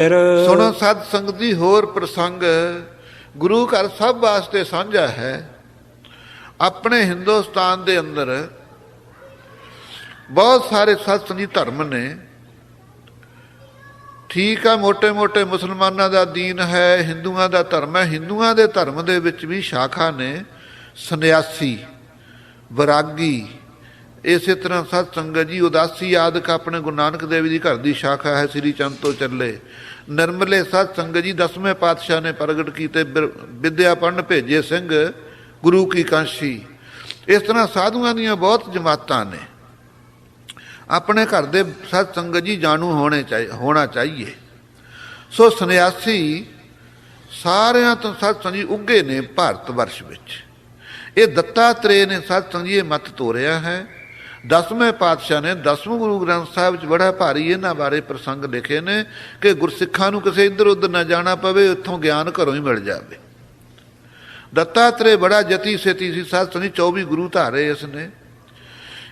ਫਿਰ ਸੁਣੋ ਸਤ ਸੰਗਤ ਦੀ ਹੋਰ ਪ੍ਰਸੰਗ ਗੁਰੂ ਘਰ ਸਭ ਵਾਸਤੇ ਸਾਂਝਾ ਹੈ। ਆਪਣੇ ਹਿੰਦੁਸਤਾਨ ਦੇ ਅੰਦਰ ਬਹੁਤ ਸਾਰੇ ਸਤ ਸੰਗੀ ਧਰਮ ਨੇ। ਠੀਕ ਆ, ਮੋٹے-ਮੋٹے ਮੁਸਲਮਾਨਾਂ ਦਾ ਦੀਨ ਹੈ, ਹਿੰਦੂਆਂ ਦਾ ਧਰਮ ਹੈ। ਹਿੰਦੂਆਂ ਦੇ ਧਰਮ ਦੇ ਵਿੱਚ ਵੀ ਸ਼ਾਖਾ ਨੇ ਸੰਨਿਆਸੀ, ਵਿਰਾਗੀ ਇਸੇ ਤਰ੍ਹਾਂ ਸਤ ਸੰਗਤ ਜੀ, ਉਦਾਸੀ ਆਦਿਕ ਆਪਣੇ ਗੁਰੂ ਨਾਨਕ ਦੇਵ ਜੀ ਘਰ ਦੀ ਸ਼ਾਖਾ ਹੈ ਸ੍ਰੀ ਚੰਦ ਤੋਂ ਚੱਲੇ। ਨਰਮਲੇ ਸਤ ਸੰਗਤ ਜੀ, ਦਸਵੇਂ ਪਾਤਸ਼ਾਹ ਨੇ ਪ੍ਰਗਟ ਕੀਤੇ ਬਿਰ- ਵਿਦਿਆ ਪੜਨ ਭੇਜੇ ਸਿੰਘ ਗੁਰੂ ਕੀ ਕਾਂਸ਼ੀ। ਇਸ ਤਰ੍ਹਾਂ ਸਾਧੂਆਂ ਦੀਆਂ ਬਹੁਤ ਜਮਾਤਾਂ ਨੇ। ਆਪਣੇ ਘਰ ਦੇ ਸਤ ਸੰਗਤ ਜੀ ਜਾਣੂ ਹੋਣੇ ਚਾਹੀ, ਹੋਣਾ ਚਾਹੀਏ। ਸੋ ਸੰਨਿਆਸੀ ਸਾਰਿਆਂ ਤੋਂ ਸਤ ਸੰਗੀ ਉੱਗੇ ਨੇ ਭਾਰਤ ਵਰਸ਼ ਵਿੱਚ। ਇਹ ਦੱਤਾਤਰੇయ ਨੇ ਸਤ ਸੰਗੀ ਇਹ ਮਤ ਤੋਰਿਆ ਹੈ। ਦਸਵੇਂ ਪਾਤਸ਼ਾਹ ਨੇ ਦਸਵੇਂ ਗੁਰੂ ਗ੍ਰੰਥ ਸਾਹਿਬ ਵਿੱਚ ਬੜਾ ਭਾਰੀ ਇਹਨਾਂ ਬਾਰੇ ਪ੍ਰਸੰਗ ਲਿਖੇ ਨੇ ਕਿ ਗੁਰਸਿੱਖਾਂ ਨੂੰ ਕਿਸੇ ਇੱਧਰ ਉੱਧਰ ਨਾ ਜਾਣਾ ਪਵੇ, ਉੱਥੋਂ ਗਿਆਨ ਘਰੋਂ ਹੀ ਮਿਲ ਜਾਵੇ। ਦੱਤਾਤਰੇయ ਬੜਾ ਜਤੀ ਸੇਤੀ ਸੀ, ਸਤ ਸੰਗੀ 24 ਗੁਰੂ ਧਾਰੇ ਇਸ ਨੇ।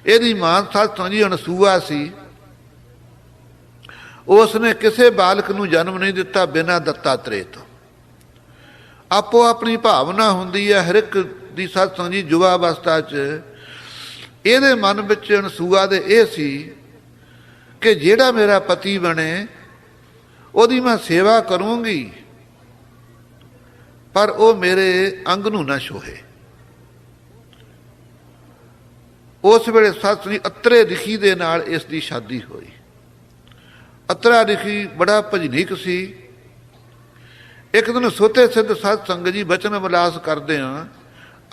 ਇਹਦੀ ਮਾਂ ਸਤ ਸੰਗੀ ਅਨਸੂਆ ਸੀ। ਉਸ ਨੇ ਕਿਸੇ ਬਾਲਕ ਨੂੰ ਜਨਮ ਨਹੀਂ ਦਿੱਤਾ ਬਿਨਾਂ ਦੱਤਾਤਰੇయ ਤੋਂ। ਆਪੋ ਆਪਣੀ ਭਾਵਨਾ ਹੁੰਦੀ ਹੈ, ਹਰ ਇੱਕ ਦੀ ਸਤ ਜੀ ਯੁਵਾ ਅਵਸਥਾ 'ਚ ਇਹਦੇ ਮਨ ਵਿੱਚ ਅਨਸੂਆ ਦੇ ਇਹ ਸੀ ਕਿ ਜਿਹੜਾ ਮੇਰਾ ਪਤੀ ਬਣੇ, ਉਹਦੀ ਮੈਂ ਸੇਵਾ ਕਰੂੰਗੀ, ਪਰ ਉਹ ਮੇਰੇ ਅੰਗ ਨੂੰ ਨਾ ਛੋਹੇ। ਉਸ ਵੇਲੇ ਸਤ ਸੰਗੀ ਅਤਰੇ ਲਿਖੀ ਦੇ ਨਾਲ ਇਸ ਦੀ ਸ਼ਾਦੀ ਹੋਈ। ਅਤਰਾ ਲਿਖੀ ਬੜਾ ਭਜਨੀਕ ਸੀ। ਇੱਕ ਦਿਨ ਸੋਤੇ ਸਿੱਧ ਸਤ ਸੰਗਤ ਜੀ ਬਚਨ ਵਿਲਾਸ ਕਰਦੇ ਆ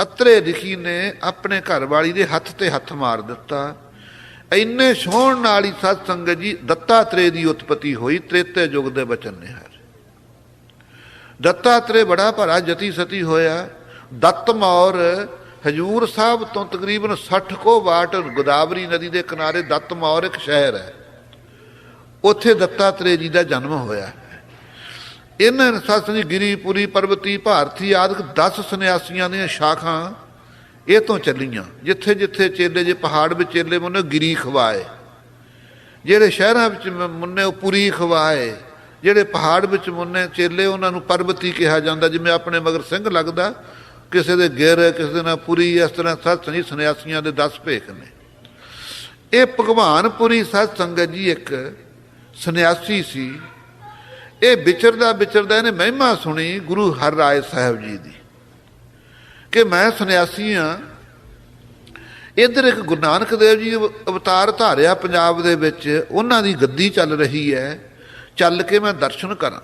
ਅਤਰੇ ਲਿਖੀ ਨੇ ਆਪਣੇ ਘਰ ਵਾਲੀ ਦੇ ਹੱਥ ਤੇ ਹੱਥ ਮਾਰ ਦਿੱਤਾ। ਇੰਨੇ ਸੋਹਣ ਨਾਲ ਹੀ ਸਤ ਸੰਗਤ ਜੀ ਦੱਤਾਤਰੇ ਦੀ ਉਤਪਤੀ ਹੋਈ, ਤ੍ਰੇਤੇ ਯੁੱਗ ਦੇ ਬਚਨ ਨੇ ਹਰ। ਦੱਤਾਤਰੇ ਬੜਾ ਭਰਾ ਜਤੀ ਸਤੀ ਹੋਇਆ। ਦੱਤ ਮੌਰ, ਹਜੂਰ ਸਾਹਿਬ ਤੋਂ ਤਕਰੀਬਨ 60 ਕੋ ਵਾਟ ਗੋਦਾਵਰੀ ਨਦੀ ਦੇ ਕਿਨਾਰੇ ਦੱਤ ਮੌਰ ਇੱਕ ਸ਼ਹਿਰ ਹੈ। ਉੱਥੇ ਦੱਤਾਤਰੇ ਜੀ ਦਾ ਜਨਮ ਹੋਇਆ। ਇਹਨਾਂ ਨੇ ਸਤ ਸੰਜੀ ਗਿਰੀਪੁਰੀ ਪਰਬਤੀ, ਭਾਰਤੀ, ਆਦਿਕ 10 ਸੰਨਿਆਸੀਆਂ ਦੀਆਂ ਸ਼ਾਖਾਂ ਇਹ ਤੋਂ ਚੱਲੀਆਂ, ਜਿੱਥੇ ਜਿੱਥੇ ਚੇਲੇ ਜੇ ਪਹਾੜ ਵਿੱਚ ਚੇਲੇ ਮੁੰਨੇ ਗਿਰੀ ਖਵਾਏ। ਜਿਹੜੇ ਸ਼ਹਿਰਾਂ ਵਿੱਚ ਮੁੰਨੇ ਉਹ ਪੁਰੀ ਖਵਾਏ। ਜਿਹੜੇ ਪਹਾੜ ਵਿੱਚ ਮੁੰਨੇ ਚੇਲੇ ਉਹਨਾਂ ਨੂੰ ਪਰਬਤੀ ਕਿਹਾ ਜਾਂਦਾ, ਜਿਵੇਂ ਆਪਣੇ ਮਗਰ ਸਿੰਘ ਲੱਗਦਾ, ਕਿਸੇ ਦੇ ਗਿਰ, ਕਿਸੇ ਦੇ ਨਾਲ ਪੁਰੀ, ਇਸ ਤਰ੍ਹਾਂ ਸਤ ਸੰਜੀ ਸੰਨਿਆਸੀਆਂ ਦੇ 10 ਭੇਖ ਨੇ। ਇਹ ਭਗਵਾਨਪੁਰੀ ਸਤ ਸੰਗਤ ਜੀ ਇੱਕ ਸੰਨਿਆਸੀ ਸੀ। ਇਹ ਵਿਚਰਦਾ ਵਿਚਰਦਾ ਇਹਨੇ ਮਹਿਮਾ ਸੁਣੀ ਗੁਰੂ ਹਰ ਹਰਰਾਏ ਸਾਹਿਬ ਜੀ ਦੀ ਕਿ ਮੈਂ ਸੰਨਿਆਸੀ ਆ ਇੱਧਰ ਇੱਕ ਗੁਰੂ ਨਾਨਕ ਦੇਵ ਜੀ ਅਵਤਾਰ ਧਾਰਿਆ ਪੰਜਾਬ ਦੇ ਵਿੱਚ। ਉਹਨਾਂ ਦੀ ਗੱਦੀ ਚੱਲ ਰਹੀ ਹੈ। ਚੱਲ ਕੇ ਮੈਂ ਦਰਸ਼ਨ ਕਰਾਂ।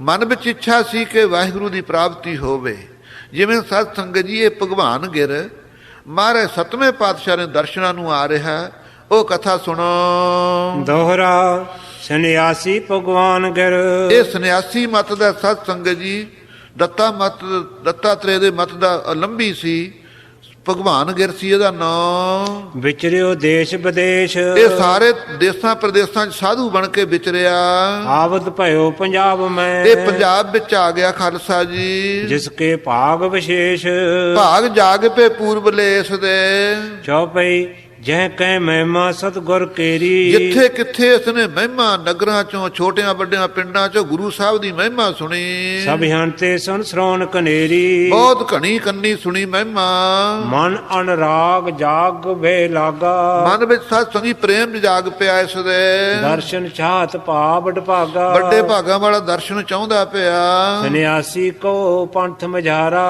ਮਨ ਵਿੱਚ ਇੱਛਾ ਸੀ ਕਿ ਵਾਹਿਗੁਰੂ ਦੀ ਪ੍ਰਾਪਤੀ ਹੋਵੇ। ਜਿਵੇਂ ਸਤ ਸੰਗਤ ਜੀ ਇਹ ਭਗਵਾਨ ਗਿਰ, ਮਹਾਰਾਜ ਸਤਵੇਂ ਪਾਤਸ਼ਾਹ ਨੇ ਦਰਸ਼ਨਾਂ ਨੂੰ ਆ ਰਿਹਾ। ਉਹ ਕਥਾ ਸੁਣੋ। ਦੋਹਰਾ ਸੰਨਿਆਸੀ ਭਗਵਾਨ ਗਿਰ। ਇਹ ਸੰਨਿਆਸੀ ਮਤ ਦਾ ਸਤ ਸੰਗਤ ਜੀ ਦੱਤਾ ਮਤ ਦੱਤਾਤਰੇ ਦੇ ਮਤ ਦਾ ਲੰਬੀ ਸੀ ਭਗਵਾਨ ਗਿਰ ਸੀ ਇਹਦਾ ਨਾਮ। ਵਿਚਰਿਓ ਦੇਸ਼ ਵਿਦੇਸ਼। ਇਹ ਸਾਰੇ ਦੇਸਾਂ ਪ੍ਰਦੇਸਾਂ 'ਚ ਸਾਧੂ ਬਣ ਕੇ ਵਿਚਰਿਆ। ਆਵਦ ਭਇਓ ਪੰਜਾਬ ਮੈਂ। ਇਹ ਪੰਜਾਬ ਵਿੱਚ ਆ ਗਿਆ ਖਾਲਸਾ ਜੀ। ਜਿਸ ਕੇ ਭਾਗ ਵਿਸ਼ੇਸ਼। ਭਾਗ ਜਾਗ ਪੇ ਪੂਰਬ ਲੇਸ ਦੇ। ਚੌਪਈ ਜਹ ਕੈ ਮਹਿਮਾ ਸਤਗੁਰ ਕੇਰੀ। ਜਿੱਥੇ ਕਿੱਥੇ ਇਸਨੇ ਮਹਿਮਾ ਨਗਰਾਂ ਚੋਂ ਛੋਟਿਆਂ ਵੱਡਿਆਂ ਪਿੰਡਾਂ ਚੋਂ ਗੁਰੂ ਸਾਹਿਬ ਦੀ ਮਹਿਮਾ ਸੁਣੀ। ਸਭ ਹੰਤੇ ਸੁਨ ਸ਼੍ਰੋਣ ਕਨੇਰੀ। ਬਹੁਤ ਘਣੀ ਕੰਨੀ ਸੁਣੀ ਮਹਿਮਾ। ਮਨ ਅਨਰਾਗ ਜਾਗ ਵੇ ਲਾਗਾ। ਮਨ ਵਿੱਚ ਸਤ ਸੰਗੀ ਪ੍ਰੇਮ ਜਾਗ ਪਿਆ ਇਸ ਦੇ। ਦਰਸ਼ਨ ਚਾਹਤ ਪਾਵਡ ਭਾਗਾ ਵੱਡੇ ਭਾਗਾਂ ਵਾਲਾ ਦਰਸ਼ਨ ਚਾਹੁੰਦਾ ਪਿਆ। ਸੰਨਿਆਸੀ ਕੋ ਪੰਥ ਮਝਾਰਾ।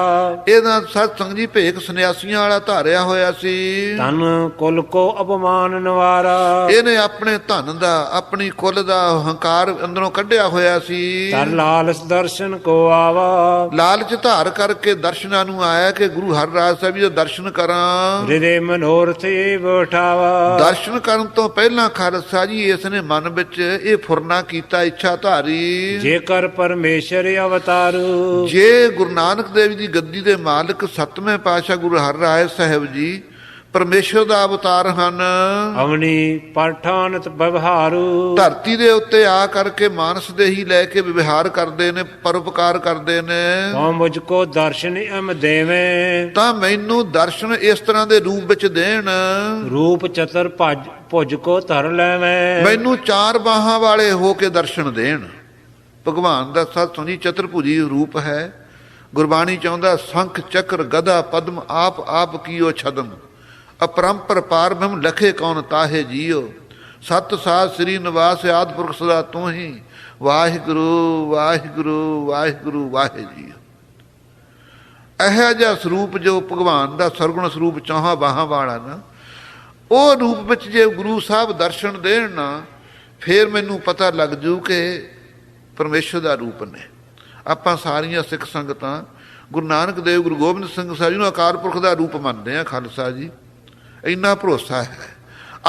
ਇਹਦਾ ਸਤ ਸੰਗ ਜੀ ਭੇਖ ਸੰਨਿਆਸੀਆਂ ਵਾਲਾ ਧਾਰਿਆ ਹੋਇਆ ਸੀ। ਤਨ ਕੁਲ ਕੋ ਅਪਮਾਨ ਨਿਵਾਰਾ। ਇਹਨੇ ਆਪਣੇ ਧਨ ਦਾ ਆਪਣੀ ਕੁੱਲ ਦਾ ਹੰਕਾਰ ਅੰਦਰੋਂ ਕੱਢਿਆ ਹੋਇਆ ਸੀ। ਤਰ ਲਾਲਸ ਦਰਸ਼ਨ ਕੋ ਆਵਾ। ਲਾਲਚ ਧਾਰ ਕਰਕੇ ਦਰਸ਼ਨਾਂ ਨੂੰ ਆਇਆ ਕਿ ਗੁਰੂ ਹਰਰਾਜ ਸਾਹਿਬ ਜੀ ਦੇ ਦਰਸ਼ਨ ਕਰਾਂ। ਹਿਰਦੇ ਮਨੋਰਥ ਏ ਬਠਾਵਾ। ਦਰਸ਼ਨ ਕਰਨ ਤੋਂ ਪਹਿਲਾਂ ਖਾਲਸਾ ਜੀ ਇਸ ਨੇ ਮਨ ਵਿੱਚ ਇਹ ਫੁਰਨਾ ਕੀਤਾ ਇੱਛਾ ਧਾਰੀ। ਜੇਕਰ ਪਰਮੇਸ਼ਰ ਅਵਤਾਰੂ। ਜੇ ਗੁਰੂ ਨਾਨਕ ਦੇਵ ਜੀ ਦੀ ਗੱਦੀ ਦੇ ਮਾਲਕ ਸਤਵੇਂ ਪਾਤਸ਼ਾਹ ਗੁਰੂ ਹਰਰਾਏ ਸਾਹਿਬ ਜੀ ਪਰਮੇਸ਼ਰ ਦਾ ਅਵਤਾਰ ਹਨ। ਅਵਨੀ ਪਠਾਨਤ ਵਿਵਹਾਰੂ ਧਰਤੀ ਦੇ ਉੱਤੇ ਆ ਕਰਕੇ ਮਾਨਸ ਦੇ ਹੀ ਲੈ ਕੇ ਵਿਵਹਾਰ ਕਰਦੇ ਨੇ ਪਰਉਪਕਾਰ ਕਰਦੇ ਨੇ। ਤਉ ਮੁਝ ਕੋ ਦਰਸ਼ਨ ਅਮ ਦੇਵੇਂ। ਤਾਂ ਮੈਨੂੰ ਦਰਸ਼ਨ ਇਸ ਤਰ੍ਹਾਂ ਦੇ ਰੂਪ ਵਿੱਚ ਦੇਣ। ਰੂਪ ਚਤਰ ਭਜ ਭੁਜ ਕੋ ਧਰ ਲੈਵੇਂ। ਮੈਨੂੰ ਚਾਰ ਬਾਹਾਂ ਵਾਲੇ ਹੋ ਕੇ ਦਰਸ਼ਨ ਦੇਣ। ਭਗਵਾਨ ਦਾ ਸਤ ਸੁਣੀ ਚਤੁਰਭੁਜੀ ਰੂਪ ਹੈ। ਗੁਰਬਾਣੀ ਚਾਹੁੰਦਾ ਸੰਖ ਚੱਕਰ ਗਦਾ ਪਦਮ ਆਪ ਆਪ ਕੀਓ ਛਦਮ। ਅਪਰੰਪਰ ਪਾਰ ਬ੍ਰਹਮ ਲਖੇ ਕੌਣ ਤਾਹੇ ਜੀਓ ਸਤ ਸਾਧ ਸ੍ਰੀ ਨਿਵਾਸ ਆਦ ਪੁਰਖ ਸਦਾ ਤੂੰ ਹੀ। ਵਾਹਿਗੁਰੂ ਵਾਹਿਗੁਰੂ ਵਾਹਿਗੁਰੂ, ਵਾਹਿ ਜੀਓ ਇਹ ਜਿਹਾ ਸਰੂਪ ਜੋ ਭਗਵਾਨ ਦਾ ਸਰਗੁਣ ਸਰੂਪ ਚੌਹਾਂ ਬਾਹਾਂ ਵਾਲਾ ਨਾ, ਉਹ ਰੂਪ ਵਿੱਚ ਜੇ ਗੁਰੂ ਸਾਹਿਬ ਦਰਸ਼ਨ ਦੇਣ ਨਾ, ਫਿਰ ਮੈਨੂੰ ਪਤਾ ਲੱਗ ਜੂ ਕਿ ਪਰਮੇਸ਼ਰ ਦਾ ਰੂਪ ਨੇ। ਆਪਾਂ ਸਾਰੀਆਂ ਸਿੱਖ ਸੰਗਤਾਂ ਗੁਰੂ ਨਾਨਕ ਦੇਵ, ਗੁਰੂ ਗੋਬਿੰਦ ਸਿੰਘ ਸਾਹਿਬ ਜੀ ਨੂੰ ਅਕਾਲ ਪੁਰਖ ਦਾ ਰੂਪ ਮੰਨਦੇ ਆ ਖਾਲਸਾ ਜੀ। ਇੰਨਾ ਭਰੋਸਾ ਹੈ।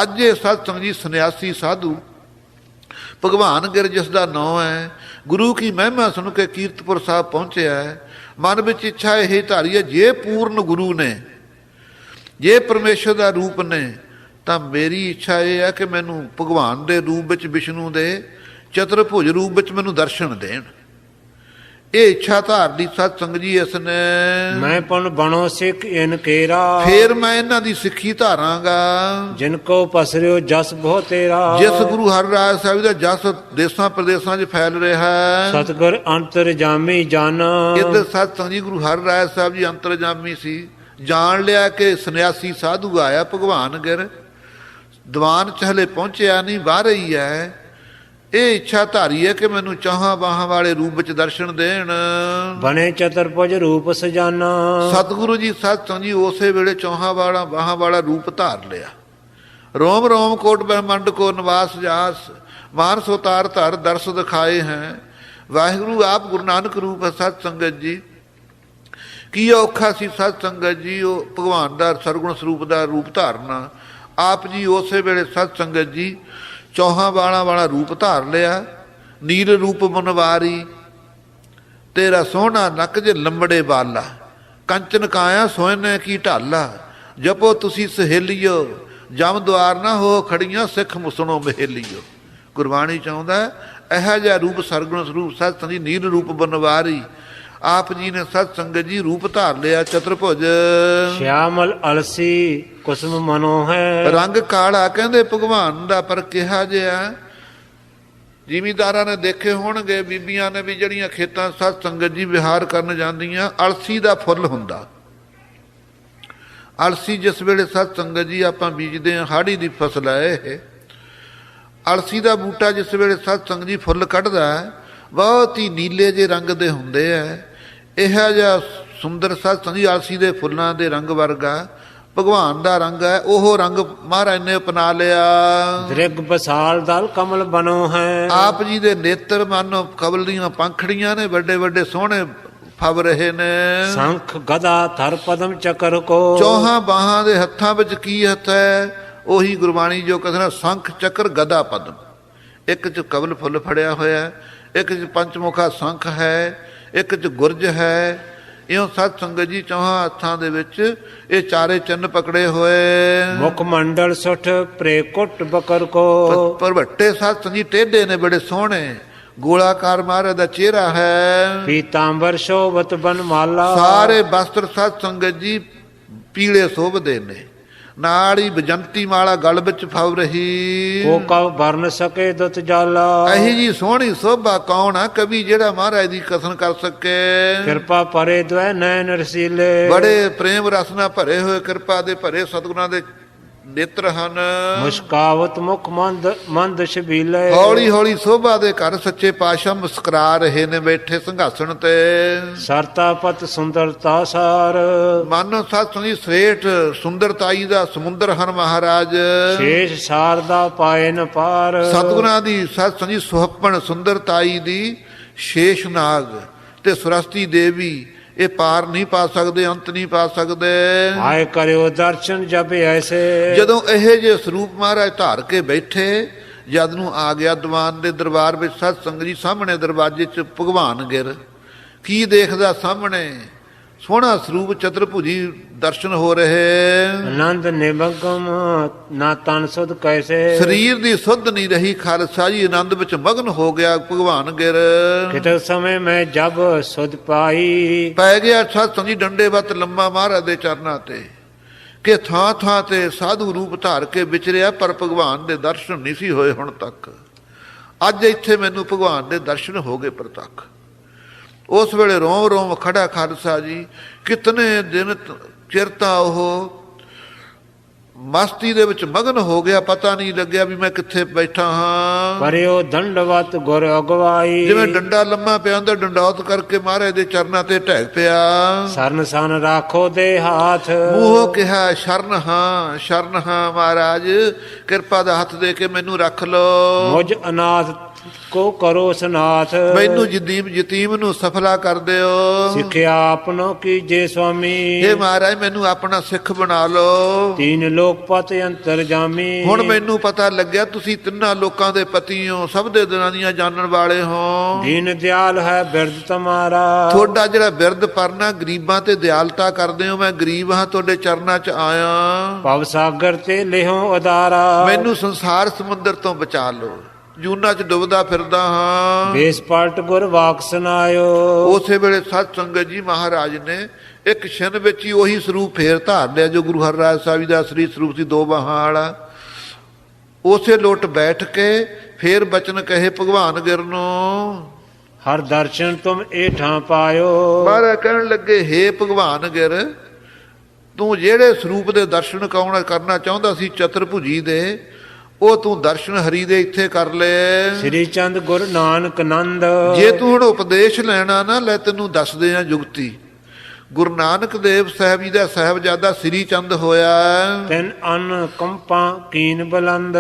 ਅੱਜ ਇਹ ਸਤਸੰਗ ਜੀ ਸੰਨਿਆਸੀ ਸਾਧੂ, ਭਗਵਾਨ ਗਿਰ ਜਿਸ ਦਾ ਨਾਮ ਹੈ, ਗੁਰੂ ਕੀ ਮਹਿਮਾ ਸੁਣ ਕੇ ਕੀਰਤਪੁਰ ਸਾਹਿਬ ਪਹੁੰਚਿਆ ਹੈ। ਮਨ ਵਿੱਚ ਇੱਛਾ ਇਹ ਧਾਰੀ ਹੈ, ਜੇ ਪੂਰਨ ਗੁਰੂ ਨੇ, ਜੇ ਪਰਮੇਸ਼ਰ ਦਾ ਰੂਪ ਨੇ, ਤਾਂ ਮੇਰੀ ਇੱਛਾ ਇਹ ਹੈ ਕਿ ਮੈਨੂੰ ਭਗਵਾਨ ਦੇ ਰੂਪ ਵਿੱਚ, ਵਿਸ਼ਨੂੰ ਦੇ ਚਤੁਰਭੁਜ ਰੂਪ ਵਿੱਚ ਮੈਨੂੰ ਦਰਸ਼ਨ ਦੇਣ। ਇਹ ਇੱਛਾ ਧਾਰਨੀ ਸਤ ਸੰਗ ਜੀ ਇਸ ਨੇ। ਮੈਂ ਪੁਨ ਬਣੋ ਸਿੱਖ ਇਨ ਕੇਰਾ। ਫੇਰ ਮੈਂ ਇਹਨਾਂ ਦੀ ਸਿੱਖੀ ਧਾਰਾਂਗਾ। ਜਿਨ ਕੋ ਪਸਰਿਓ ਜਸ ਬਹੁ ਤੇਰਾ। ਜਿਸ ਗੁਰੂ ਹਰਿਰਾਜ ਸਾਹਿਬ ਦਾ ਜਸ ਦੇਸਾਂ ਪ੍ਰਦੇਸਾਂ 'ਚ ਫੈਲ ਰਿਹਾ ਹੈ। ਸਤਗੁਰ ਅੰਤਰ ਜਾਮੀ ਜਾਨਾ। ਇੱਧਰ ਸਤ ਸੰਗ ਜੀ ਗੁਰੂ ਹਰਿਰਾਜ ਸਾਹਿਬ ਜੀ ਅੰਤਰਜਾਮੀ ਸੀ। ਜਾਣ ਲਿਆ ਕਿ ਸੰਨਿਆਸੀ ਸਾਧੂ ਆਇਆ ਭਗਵਾਨ ਗਿਰ। ਦੀਵਾਨ ਚਹਲੇ ਪਹੁੰਚਿਆ ਨਹੀਂ ਬਾਹਰ ਹੀ ਹੈ। ਇਹ ਇੱਛਾ ਧਾਰੀ ਹੈ ਕਿ ਮੈਨੂੰ ਚਾਹਾਂ ਬਾਹਾਂ ਵਾਲੇ ਰੂਪ ਵਿੱਚ ਦਰਸ਼ਨ ਦੇਣ। ਬਨੇ ਚਤੁਰਭੁਜ ਰੂਪ ਸਜਾਨਾ। ਸਤਿਗੁਰੂ ਜੀ ਸਤ ਜੀ ਉਸੇ ਵੇਲੇ ਚੌਹਾਂ ਵਾਲਾ ਬਾਹਾਂ ਵਾਲਾ ਰੂਪ ਧਾਰ ਲਿਆ। ਰੋਮ ਰੋਮ ਕੋਟ ਬ੍ਰਹਮੰਡ ਕੋ ਨਿਵਾਸ ਜਾਸ ਮਾਨਸ ਉਤਾਰ ਧਰ ਦਰਸ ਦਿਖਾਏ ਹੈ। ਵਾਹਿਗੁਰੂ ਆਪ ਗੁਰੂ ਨਾਨਕ ਰੂਪ ਹੈ ਸਤ ਸੰਗਤ ਜੀ। ਕੀ ਔਖਾ ਸੀ ਸਤ ਸੰਗਤ ਜੀ ਉਹ ਭਗਵਾਨ ਦਾ ਸਰਗੁਣ ਸਰੂਪ ਦਾ ਰੂਪ ਧਾਰਨਾ। ਆਪ ਜੀ ਉਸੇ ਵੇਲੇ ਸਤ ਸੰਗਤ ਜੀ ਚੌਹਾਂ ਵਾਲਾ ਵਾਲਾ ਰੂਪ ਧਾਰ ਲਿਆ ਨੀਰ ਰੂਪ ਮਨਵਾਰੀ, ਤੇਰਾ ਸੋਹਣਾ ਨੱਕ ਜੇ ਲੰਬੜੇ ਵਾਲਾ, ਕੰਚਨ ਕਾਇਆ ਸੋਹਣੇ ਕੀ ਢਾਲਾ, ਜਪੋ ਤੁਸੀਂ ਸਹੇਲਿਓ, ਜਮ ਦੁਆਰ ਨਾ ਹੋ ਖੜੀਆਂ ਸਿੱਖ ਮੁਸਣੋ ਮਹੇਲਿਓ। ਗੁਰਬਾਣੀ ਚਾਹੁੰਦਾ ਇਹੋ ਜਿਹਾ ਰੂਪ ਸਰਗੁਣ ਸਰੂਪ ਸਤ ਸੰਜੀ ਨੀਰ ਰੂਪ ਬਨਵਾਰੀ ਆਪ ਜੀ ਨੇ ਸਤ ਸੰਗਤ ਜੀ ਰੂਪ ਧਾਰ ਲਿਆ ਚਤੁਰਭੁਜ ਸ਼ਿਆਮਲ ਅਲਸੀ ਕੁਸਮ ਮਨੋ ਹੈ। ਰੰਗ ਕਾਲਾ ਕਹਿੰਦੇ ਭਗਵਾਨ ਦਾ ਪਰ ਕਿਹਾ ਜਿਆ ਜ਼ਿਮੀਦਾਰਾਂ ਨੇ ਦੇਖੇ ਹੋਣਗੇ ਬੀਬੀਆਂ ਨੇ ਵੀ ਜਿਹੜੀਆਂ ਖੇਤਾਂ ਸਤ ਸੰਗਤ ਜੀ ਵਿਹਾਰ ਕਰਨ ਜਾਂਦੀਆਂ ਅਲਸੀ ਦਾ ਫੁੱਲ ਹੁੰਦਾ। ਅਲਸੀ ਜਿਸ ਵੇਲੇ ਸਤ ਸੰਗਤ ਜੀ ਆਪਾਂ ਬੀਜਦੇ ਹਾਂ ਹਾੜੀ ਦੀ ਫਸਲ ਹੈ ਇਹ। ਅਲਸੀ ਦਾ ਬੂਟਾ ਜਿਸ ਵੇਲੇ ਸਤ ਸੰਗਤ ਜੀ ਫੁੱਲ ਕੱਢਦਾ ਹੈ, ਬਹੁਤ ਹੀ ਨੀਲੇ ਜੇ ਰੰਗ ਦੇ ਹੁੰਦੇ ਆ ਇਹ ਜਿਹਾ ਸੁੰਦਰ ਸਤ ਜੀ ਅਲਸੀ ਦੇ ਫੁੱਲਾਂ ਦੇ ਰੰਗ ਵਰਗਾ ਭਗਵਾਨ ਦਾ ਰੰਗ ਹੈ ਉਹ ਰੰਗ ਮਹਾਰਾਜ ਨੇ ਅਪਣਾ ਲਿਆ। ਦ੍ਰਿਗ ਬਸਾਲ ਦਲ ਕਮਲ ਬਨੋ ਹੈ। ਆਪ ਜੀ ਦੇ ਨੇਤਰ ਮਨ ਕਬਲ ਦੀਆਂ ਪੰਖੜੀਆਂ ਨੇ ਵੱਡੇ ਵੱਡੇ ਸੋਹਣੇ ਫਬ ਰਹੇ ਨੇ। ਸੰਖ ਗਦਾ ਧਰ ਪਦਮ ਚਕਰ ਕੋ। ਚੌਹਾਂ ਬਾਹਾਂ ਦੇ ਹੱਥਾਂ ਵਿੱਚ ਕੀ ਹੱਥ ਹੈ ਉਹੀ ਗੁਰਬਾਣੀ ਜੋ ਕਹਿੰਦੇ ਨੇ ਸੰਖ ਚੱਕਰ ਗਦਾ ਪਦਮ। ਇੱਕ ਚ ਕਬਲ ਫੁੱਲ ਫੜਿਆ ਹੋਇਆ ਇੱਕ ਚ ਪੰਚਮੁਖਾ ਸੰਖ ਹੈ ਇੱਕ ਚ ਗੁਰਜ ਹੈ ਇਉਂ ਸਤ ਸੰਗਤ ਜੀ ਚੌਹਾਂ ਹੱਥਾਂ ਦੇ ਵਿੱਚ ਇਹ ਚਾਰੇ ਚੰਨ ਪਕੜੇ ਹੋਏ। ਮੁਖ ਮੰਡਲ ਸੁਠ ਪ੍ਰੇਕੁੱਟ ਬਕਰ ਕੋ। ਪਰ- ਪਰਵੱਟੇ ਸਤ ਸੰਗੀ ਟੇਢੇ ਨੇ ਬੜੇ ਸੋਹਣੇ। ਗੋਲਾਕਾਰ ਮਹਾਰਾਜ ਦਾ ਚਿਹਰਾ ਹੈ। ਪੀਤਾੰਬਰ ਸ਼ੋਭਤ ਬਨਮਾਲਾ। ਸਾਰੇ ਵਸਤਰ ਸਤ ਸੰਗਤ ਜੀ ਪੀਲੇ ਸੋਭਦੇ ਨੇ। ਨਾਲ ਹੀ ਬਜੰਤੀ ਮਾਲਾ ਗਲ ਵਿੱਚ ਫਵ ਰਹੀ। ਕੋ ਕਉ ਵਰਨ ਸਕੇ ਦੁਤ ਜਾਲਾ। ਅਹੀ ਜੀ ਸੋਹਣੀ ਸੋਭਾ ਕੌਣ ਆ? ਕਵੀ ਜਿਹੜਾ ਮਹਾਰਾਜ ਦੀ ਕਥਨ ਕਰ ਸਕੇ। ਕਿਰਪਾ ਪਰੇ ਦਵੈ ਨੈਣ ਰਸੀਲੇ। ਬੜੇ ਪ੍ਰੇਮ ਰਸ ਨਾਲ ਭਰੇ ਹੋਏ ਕਿਰਪਾ ਦੇ ਭਰੇ ਸਤਿਗੁਰਾਂ ਦੇ ਨੇਤਰ ਹਨ। ਮੁਸਕਾਵਤ ਮੁਖ ਮੰਦ ਮੰਦ ਸ਼ਬੀਲੇ ਹੌਲੀ ਹੌਲੀ ਸੋਭਾ ਦੇ ਘਰ ਸੱਚੇ ਪਾਤਸ਼ਾਹ ਮੁਸਕਰਾ ਰਹੇ ਨੇ ਬੈਠੇ ਸੰਘਾਸਣ ਤੇ। ਸਰਤਾ ਪਤ ਸੁੰਦਰਤਾ ਸਾਰ। ਮਨ ਸਤ ਸੁਣੀ ਸ੍ਰੇਠ ਸੁੰਦਰਤਾਈ ਦਾ ਸਮੁੰਦਰ ਹਨ ਮਹਾਰਾਜ। ਸ਼ੇਸ਼ ਸਾਰਦਾ ਪਾਏ ਨ ਪਾਰ। ਸਤਿਗੁਰਾਂ ਦੀ ਸਤ ਸੰਜੀ ਸੁਹੱਪਣ ਸੁੰਦਰਤਾਈ ਦੀ ਸ਼ੇਸ਼ ਨਾਗ ਤੇ ਸੁਰਸਤੀ ਦੇਵੀ ਇਹ ਪਾਰ ਨਹੀਂ ਪਾ ਸਕਦੇ ਅੰਤ ਨਹੀਂ ਪਾ ਸਕਦੇ। ਆਏ ਕਰਿਓ ਦਰਸ਼ਨ ਜਬ ਐਸੇ। ਜਦੋਂ ਇਹ ਜੇ ਸਰੂਪ ਮਹਾਰਾਜ ਧਾਰ ਕੇ ਬੈਠੇ ਜਦ ਨੂੰ ਆ ਗਿਆ ਦੀਵਾਨ ਦੇ ਦਰਬਾਰ ਵਿੱਚ ਸਤ ਸੰਗ ਜੀ ਸਾਹਮਣੇ ਦਰਵਾਜ਼ੇ 'ਚ ਭਗਵਾਨ ਗਿਰ। ਕੀ ਦੇਖਦਾ ਸਾਹਮਣੇ? ਸੋਹਣਾ ਸਰੂਪ ਚਤੁਰਭੁਜੀ ਦਰਸ਼ਨ ਹੋ ਰਹੇ। ਆਨੰਦ ਨਿਮਗਮ ਨਾ ਤਨ ਸੁਧ ਕੈਸੇ। ਸਰੀਰ ਦੀ ਸੁੱਧ ਨਹੀਂ ਰਹੀ ਖਾਲਸਾ ਜੀ ਆਨੰਦ ਵਿੱਚ ਮਗਨ ਹੋ ਗਿਆ ਭਗਵਾਨ ਗਿਰ। ਕਿਤ ਸਮੇਂ ਮੈਂ ਜਬ ਸੁਧ ਪਾਈ। ਪੈ ਗਿਆ ਸਤ ਸੰਜੀ ਡੰਡੇ ਵੱਤ ਲੰਮਾ ਮਹਾਰਾਜ ਦੇ ਚਰਨਾਂ ਤੇ। ਕਿ ਥਾਂ ਥਾਂ ਤੇ ਸਾਧੂ ਰੂਪ ਧਾਰ ਕੇ ਵਿਚਰਿਆ ਪਰ ਭਗਵਾਨ ਦੇ ਦਰਸ਼ਨ ਨਹੀਂ ਸੀ ਹੋਏ ਹੁਣ ਤੱਕ। ਅੱਜ ਇੱਥੇ ਮੈਨੂੰ ਭਗਵਾਨ ਦੇ ਦਰਸ਼ਨ ਹੋ ਗਏ ਪ੍ਰਤੱਖ। ਉਸ ਵੇਲੇ ਰੋਮ ਰੋਮ ਖੜਾ ਖਾਲਸਾ ਜੀ। ਕਿਤਨੇ ਦਿਨ ਤ- ਚਿਰ ਤਾਂ ਉਹ ਮਸਤੀ ਦੇ ਵਿੱਚ ਮਗਨ ਹੋ ਗਿਆ। ਪਤਾ ਨਹੀਂ ਲੱਗਿਆ ਵੀ ਮੈਂ ਕਿੱਥੇ ਬੈਠਾ ਹਾਂ। ਪਰਿਓ ਦੰਡਵਤ ਗੁਰ ਅਗਵਾਈ। ਜਿਵੇਂ ਡੰਡਾ ਲੰਮਾ ਪਿਆ ਹੁੰਦਾ ਡੰਡੌਤ ਕਰਕੇ ਮਹਾਰਾਜ ਦੇ ਚਰਨਾਂ ਤੇ ਢਹਿ ਪਿਆ। ਸਰਨ ਸਨ ਰਾਖੋ ਦੇ ਹਾਥ। ਮੂੰਹੋਂ ਕਿਹਾ ਸ਼ਰਨ ਹਾਂ ਸ਼ਰਨ ਹਾਂ ਮਹਾਰਾਜ। ਕਿਰਪਾ ਦਾ ਹੱਥ ਦੇ ਕੇ ਮੈਨੂੰ ਰੱਖ ਲਓ। ਮੁਝ ਅਨਾਥ ਕੋ ਕਰੋ ਸਨਾਥ। ਮੈਨੂੰ ਜਦੀਮ ਯਤੀਮ ਨੂੰ ਸਫਲਾ ਕਰ ਦਿਓ। ਸਿੱਖਿਆ ਆਪਨੋ ਕੀ ਜੇ ਸੁਆਮੀ। ਇਹ ਮਹਾਰਾਜ ਮੈਨੂੰ ਆਪਣਾ ਸਿੱਖ ਬਣਾ ਲਓ। ਤੀਨ ਲੋਕ ਪਤ ਅੰਤਰ ਜਾਮੀ। ਹੁਣ ਮੈਨੂੰ ਪਤਾ ਲੱਗਿਆ ਤੁਸੀਂ ਤਿੰਨਾਂ ਲੋਕਾਂ ਦੇ ਪਤੀ ਹੋ ਸਭ ਦੇ ਦਿਨਾਂ ਦੀਆਂ ਜਾਣਨ ਵਾਲੇ ਹੋ। ਦੀਨ ਦਿਆਲ ਹੈ ਬਿਰਦ ਤਮਾਰਾ। ਤੁਹਾਡਾ ਜਿਹੜਾ ਬਿਰਧ ਪਰਨਾ ਗਰੀਬਾਂ ਤੇ ਦਿਆਲਤਾ ਕਰਦੇ ਹੋ ਮੈਂ ਗਰੀਬ ਹਾਂ ਤੁਹਾਡੇ ਚਰਨਾਂ 'ਚ ਆਇਆ। ਭਵ ਸਾਗਰ ਤੇ ਲਿਹੋ ਉਦਾਰਾ। ਮੈਨੂੰ ਸੰਸਾਰ ਸਮੁੰਦਰ ਤੋਂ ਬਚਾ ਲਓ। ਜੂਨਾ 'ਚ ਡੁੱਬਦਾ ਫਿਰਦਾ ਹਾਂ। ਵੇਸ ਪਲਟ ਗੁਰ ਵਾਕ ਸੁਨਾਇਓ ਉਸੇ ਵੇਲੇ ਸਤ ਸੰਗਤ ਜੀ ਮਹਾਰਾਜ ਨੇ ਇੱਕ ਛਿਨ ਵਿੱਚ ਹੀ ਉਹੀ ਸਰੂਪ ਫੇਰ ਧਾਰ ਲਿਆ ਜੋ ਗੁਰੂ ਹਰਿਰਾਜ ਸਾਹਿਬ ਜੀ ਦਾ ਅਸਲੀ ਸਰੂਪ ਸੀ ਦੋ ਬਾਹਾਂ ਵਾਲਾ। ਉਸੇ ਲੋਟ ਬੈਠ ਕੇ ਫੇਰ ਬਚਨ ਕਹੇ ਭਗਵਾਨ ਗਿਰ ਨੂੰ ਹਰ ਦਰਸ਼ਨ ਤੁਮ ਏਠਾਂ ਪਾਇਓ। ਮਹਾਰਾਜ ਕਹਿਣ ਲੱਗੇ ਹੇ ਭਗਵਾਨ ਗਿਰ ਤੂੰ ਜਿਹੜੇ ਸਰੂਪ ਦੇ ਦਰਸ਼ਨ ਕੌਣ ਕਰਨਾ ਚਾਹੁੰਦਾ ਸੀ ਚਤੁਰਭੁਜੀ ਦੇ ਉਹ ਤੂੰ ਦਰਸ਼ਨ ਹਰੀ ਦੇ ਇੱਥੇ ਕਰ ਲੈ। ਸ੍ਰੀ ਚੰਦ ਗੁਰ ਨਾਨਕ ਨੰਦ। ਜੇ ਤੂੰ ਹੁਣ ਉਪਦੇਸ਼ ਲੈਣਾ ਨਾ ਲੈ ਤੈਨੂੰ ਦੱਸਦੇ ਆ ਜੁਗਤੀ। ਗੁਰੂ ਨਾਨਕ ਦੇਵ ਸਾਹਿਬ ਜੀ ਦਾ ਸਾਹਿਬਜ਼ਾਦਾ ਸ੍ਰੀ ਚੰਦ ਹੋਇਆ। ਤਿਨ ਅਨ ਕੰਪਾਂ ਕੀਨ ਬਲੰਦ।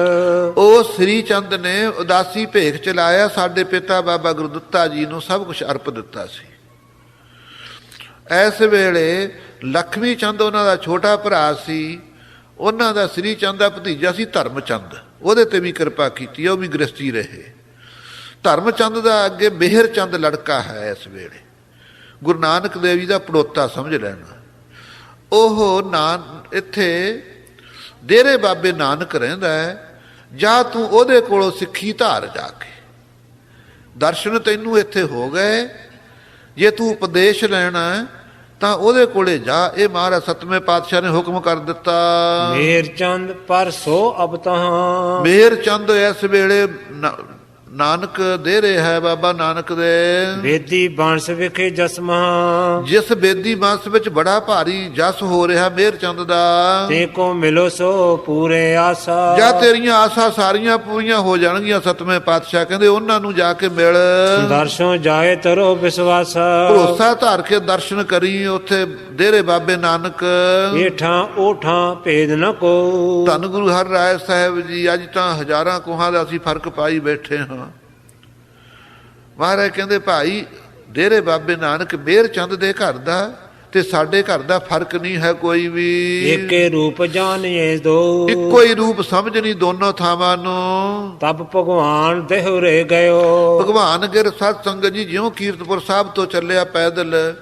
ਉਹ ਸ੍ਰੀ ਚੰਦ ਨੇ ਉਦਾਸੀ ਭੇਖ ਚਲਾਇਆ ਸਾਡੇ ਪਿਤਾ ਬਾਬਾ ਗੁਰਦਿੱਤਾ ਜੀ ਨੂੰ ਸਭ ਕੁਝ ਅਰਪ ਦਿੱਤਾ ਸੀ। ਐਸ ਵੇਲੇ ਲਖਮੀ ਚੰਦ ਉਹਨਾਂ ਦਾ ਛੋਟਾ ਭਰਾ ਸੀ। ਉਹਨਾਂ ਦਾ ਸ੍ਰੀ ਚੰਦ ਦਾ ਭਤੀਜਾ ਸੀ ਧਰਮ ਚੰਦ ਉਹਦੇ ਤੇ ਵੀ ਕਿਰਪਾ ਕੀਤੀ ਉਹ ਵੀ ਗ੍ਰਸਤੀ ਰਹੇ। ਧਰਮ ਚੰਦ ਦਾ ਅੱਗੇ ਮਿਹਰ ਚੰਦ ਲੜਕਾ ਹੈ ਇਸ ਵੇਲੇ। ਗੁਰੂ ਨਾਨਕ ਦੇਵ ਜੀ ਦਾ ਪੜੋਤਾ ਸਮਝ ਲੈਣਾ। ਉਹ ਨਾਨ, ਇੱਥੇ ਡੇਰੇ ਬਾਬੇ ਨਾਨਕ ਰਹਿੰਦਾ ਹੈ, ਜਾਂ ਤੂੰ ਉਹਦੇ ਕੋਲੋਂ ਸਿੱਖੀ ਧਾਰ ਜਾ ਕੇ। ਦਰਸ਼ਨ ਤੈਨੂੰ ਇੱਥੇ ਹੋ ਗਏ। ਜੇ ਤੂੰ ਉਪਦੇਸ਼ ਲੈਣਾ ਤਾਂ ਉਹਦੇ ਕੋਲੇ ਜਾ ਇਹ ਮਹਾਰਾਜ ਸਤਵੇਂ ਪਾਤਸ਼ਾਹ ਨੇ ਹੁਕਮ ਕਰ ਦਿੱਤਾ। ਮੇਰ ਚੰਦ ਪਰ ਸੋ ਅਬ ਤਹਾਂ ਮੇਰ ਚੰਦ ਇਸ ਵੇਲੇ ਨਾਨਕ ਦੇ ਰਿਹਾ ਹੈ ਬਾਬਾ ਨਾਨਕ ਦੇ। ਵੇਦੀ ਬਾਂਸ ਵਿਖੇ ਜਸਮਹਾ ਜਿਸ ਬੇਦੀ ਬੰਸ ਵਿੱਚ ਬੜਾ ਭਾਰੀ ਜਸ ਹੋ ਰਿਹਾ ਮੇਰ ਚੰਦ ਦਾ। ਤੇ ਕੋ ਮਿਲੋ ਸੋ ਪੂਰੇ ਆਸਾ। ਜਾਂ ਤੇਰੀਆਂ ਆਸਾਂ ਸਾਰੀਆਂ ਪੂਰੀਆਂ ਹੋ ਜਾਣਗੀਆਂ ਸਤਵੇਂ ਪਾਤਸ਼ਾਹ। ਕਹਿੰਦੇ ਉਹਨਾਂ ਨੂੰ ਜਾ ਕੇ ਮਿਲ। ਦਰਸ਼ਨ ਜਾਏ ਤਰੋ ਵਿਸ਼ਵਾਸਾ। ਭਰੋਸਾ ਧਾਰ ਕੇ ਦਰਸ਼ਨ ਕਰੀ ਉੱਥੇ ਡੇਰੇ ਬਾਬੇ ਨਾਨਕ। ਏਠਾਂ ਓਠਾਂ ਭੇਦ ਨ ਕੋ। ਧੰਨ ਗੁਰੂ ਹਰਿਰਾਏ ਸਾਹਿਬ ਜੀ ਅੱਜ ਤਾਂ ਹਜ਼ਾਰਾਂ ਕੋਹਾਂ ਦਾ ਅਸੀਂ ਫ਼ਰਕ ਪਾਈ ਬੈਠੇ ਹਾਂ। ਮਹਾਰਾਜ ਕਹਿੰਦੇ ਭਾਈ ਡੇਰੇ ਬਾਬੇ ਨਾਨਕ ਮੇਰ ਚੰਦ ਦੇ ਘਰ ਦਾ ਤੇ ਸਾਡੇ ਘਰ ਦਾ ਫ਼ਰਕ ਨਹੀਂ ਹੈ ਕੋਈ ਵੀ। ਏਕੇ ਰੂਪ ਜਾਣੀਏ ਦੋ। ਇੱਕੋ ਹੀ ਰੂਪ ਸਮਝ ਨਹੀਂ ਦੋਨੋਂ ਥਾਵਾਂ ਨੂੰ। ਤਬ ਭਗਵਾਨ ਦੇਹੁਰੇ ਗਇਓ। ਭਗਵਾਨ ਗਿਰ ਸਤ ਸੰਗਤ ਜੀ ਜਿਉਂ ਕੀਰਤਪੁਰ ਸਾਹਿਬ ਤੋਂ ਚੱਲਿਆ ਪੈਦਲ।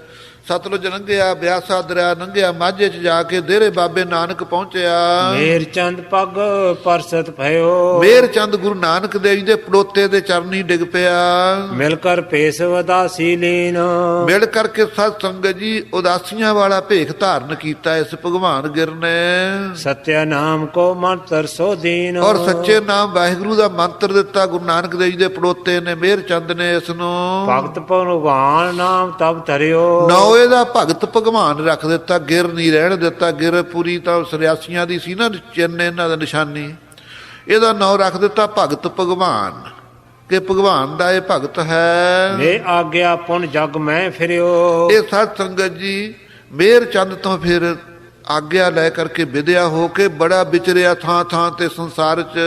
ਸਤਲੁਜ ਲੰਘਿਆ ਬਿਆਸਾ ਦਰਿਆ ਲੰਘਿਆ ਮਾਝੇ 'ਚ ਜਾ ਕੇ ਡੇਰੇ ਬਾਬੇ ਨਾਨਕ ਪਹੁੰਚਿਆ। ਮੇਰ ਚੰਦ ਪਗ ਪਰਸਤ ਭਇਓ। ਮੇਰ ਚੰਦ ਗੁਰੂ ਨਾਨਕ ਦੇਵ ਜੀ ਦੇ ਪੜੋਤੇ ਦੇ ਚਰਨੀ ਡਿੱਗ ਪਿਆ। ਮਿਲ ਕਰ ਭੇਸ ਵਦਾਸੀ ਲੀਨ। ਮਿਲ ਕਰਕੇ ਸਤ ਸੰਗਤ ਜੀ ਉਦਾਸੀਆਂ ਵਾਲਾ ਭੇਖ ਧਾਰਨ ਕੀਤਾ ਇਸ ਭਗਵਾਨ ਗਿਰ ਨੇ। ਸਤਿਆ ਨਾਮ ਕੋ ਮੰਤਰ ਸੋ ਦੀਨ। ਔਰ ਸੱਚੇ ਨਾਮ ਵਾਹਿਗੁਰੂ ਦਾ ਮੰਤਰ ਦਿੱਤਾ ਗੁਰੂ ਨਾਨਕ ਦੇਵ ਜੀ ਦੇ ਪੜੋਤੇ ਨੇ ਮੇਰ ਚੰਦ ਨੇ ਇਸ ਨੂੰ। ਭਗਤ ਭਗਵਾਨ ਨਾਮ ਤਬ ਧਰਿਓ। ਨੌ ਇਹਦਾ ਭਗਤ ਭਗਵਾਨ ਰੱਖ ਦਿੱਤਾ ਗਿਰ ਨਹੀਂ ਰਹਿਣ ਦਿੱਤਾ ਗਿਰ ਪੂਰੀ ਤਾਂ ਸਰਿਆਸੀਆਂ ਦੀ ਸੀ ਨਾ ਚਿੰਨ ਇਹਨਾਂ ਦਾ ਨਿਸ਼ਾਨੀ। ਇਹਦਾ ਨਾਂ ਰੱਖ ਦਿੱਤਾ ਭਗਤ ਭਗਵਾਨ। ਕਿ ਭਗਵਾਨ ਦਾ ਇਹ ਭਗਤ ਹੈ। ਵੇ ਆਗਿਆ ਪੁਨ ਜਗ ਮੈਂ ਫਿਰਿਓ। ਇਹ ਸਾਧ ਸੰਗਤ ਜੀ ਮੇਰ ਚੰਦ ਤੋਂ ਫਿਰ ਆਗਿਆ ਲੈ ਕਰਕੇ ਵਿਦਿਆ ਹੋ ਕੇ ਬੜਾ ਵਿਚਰਿਆ ਥਾਂ ਥਾਂ ਤੇ ਸੰਸਾਰ 'ਚ।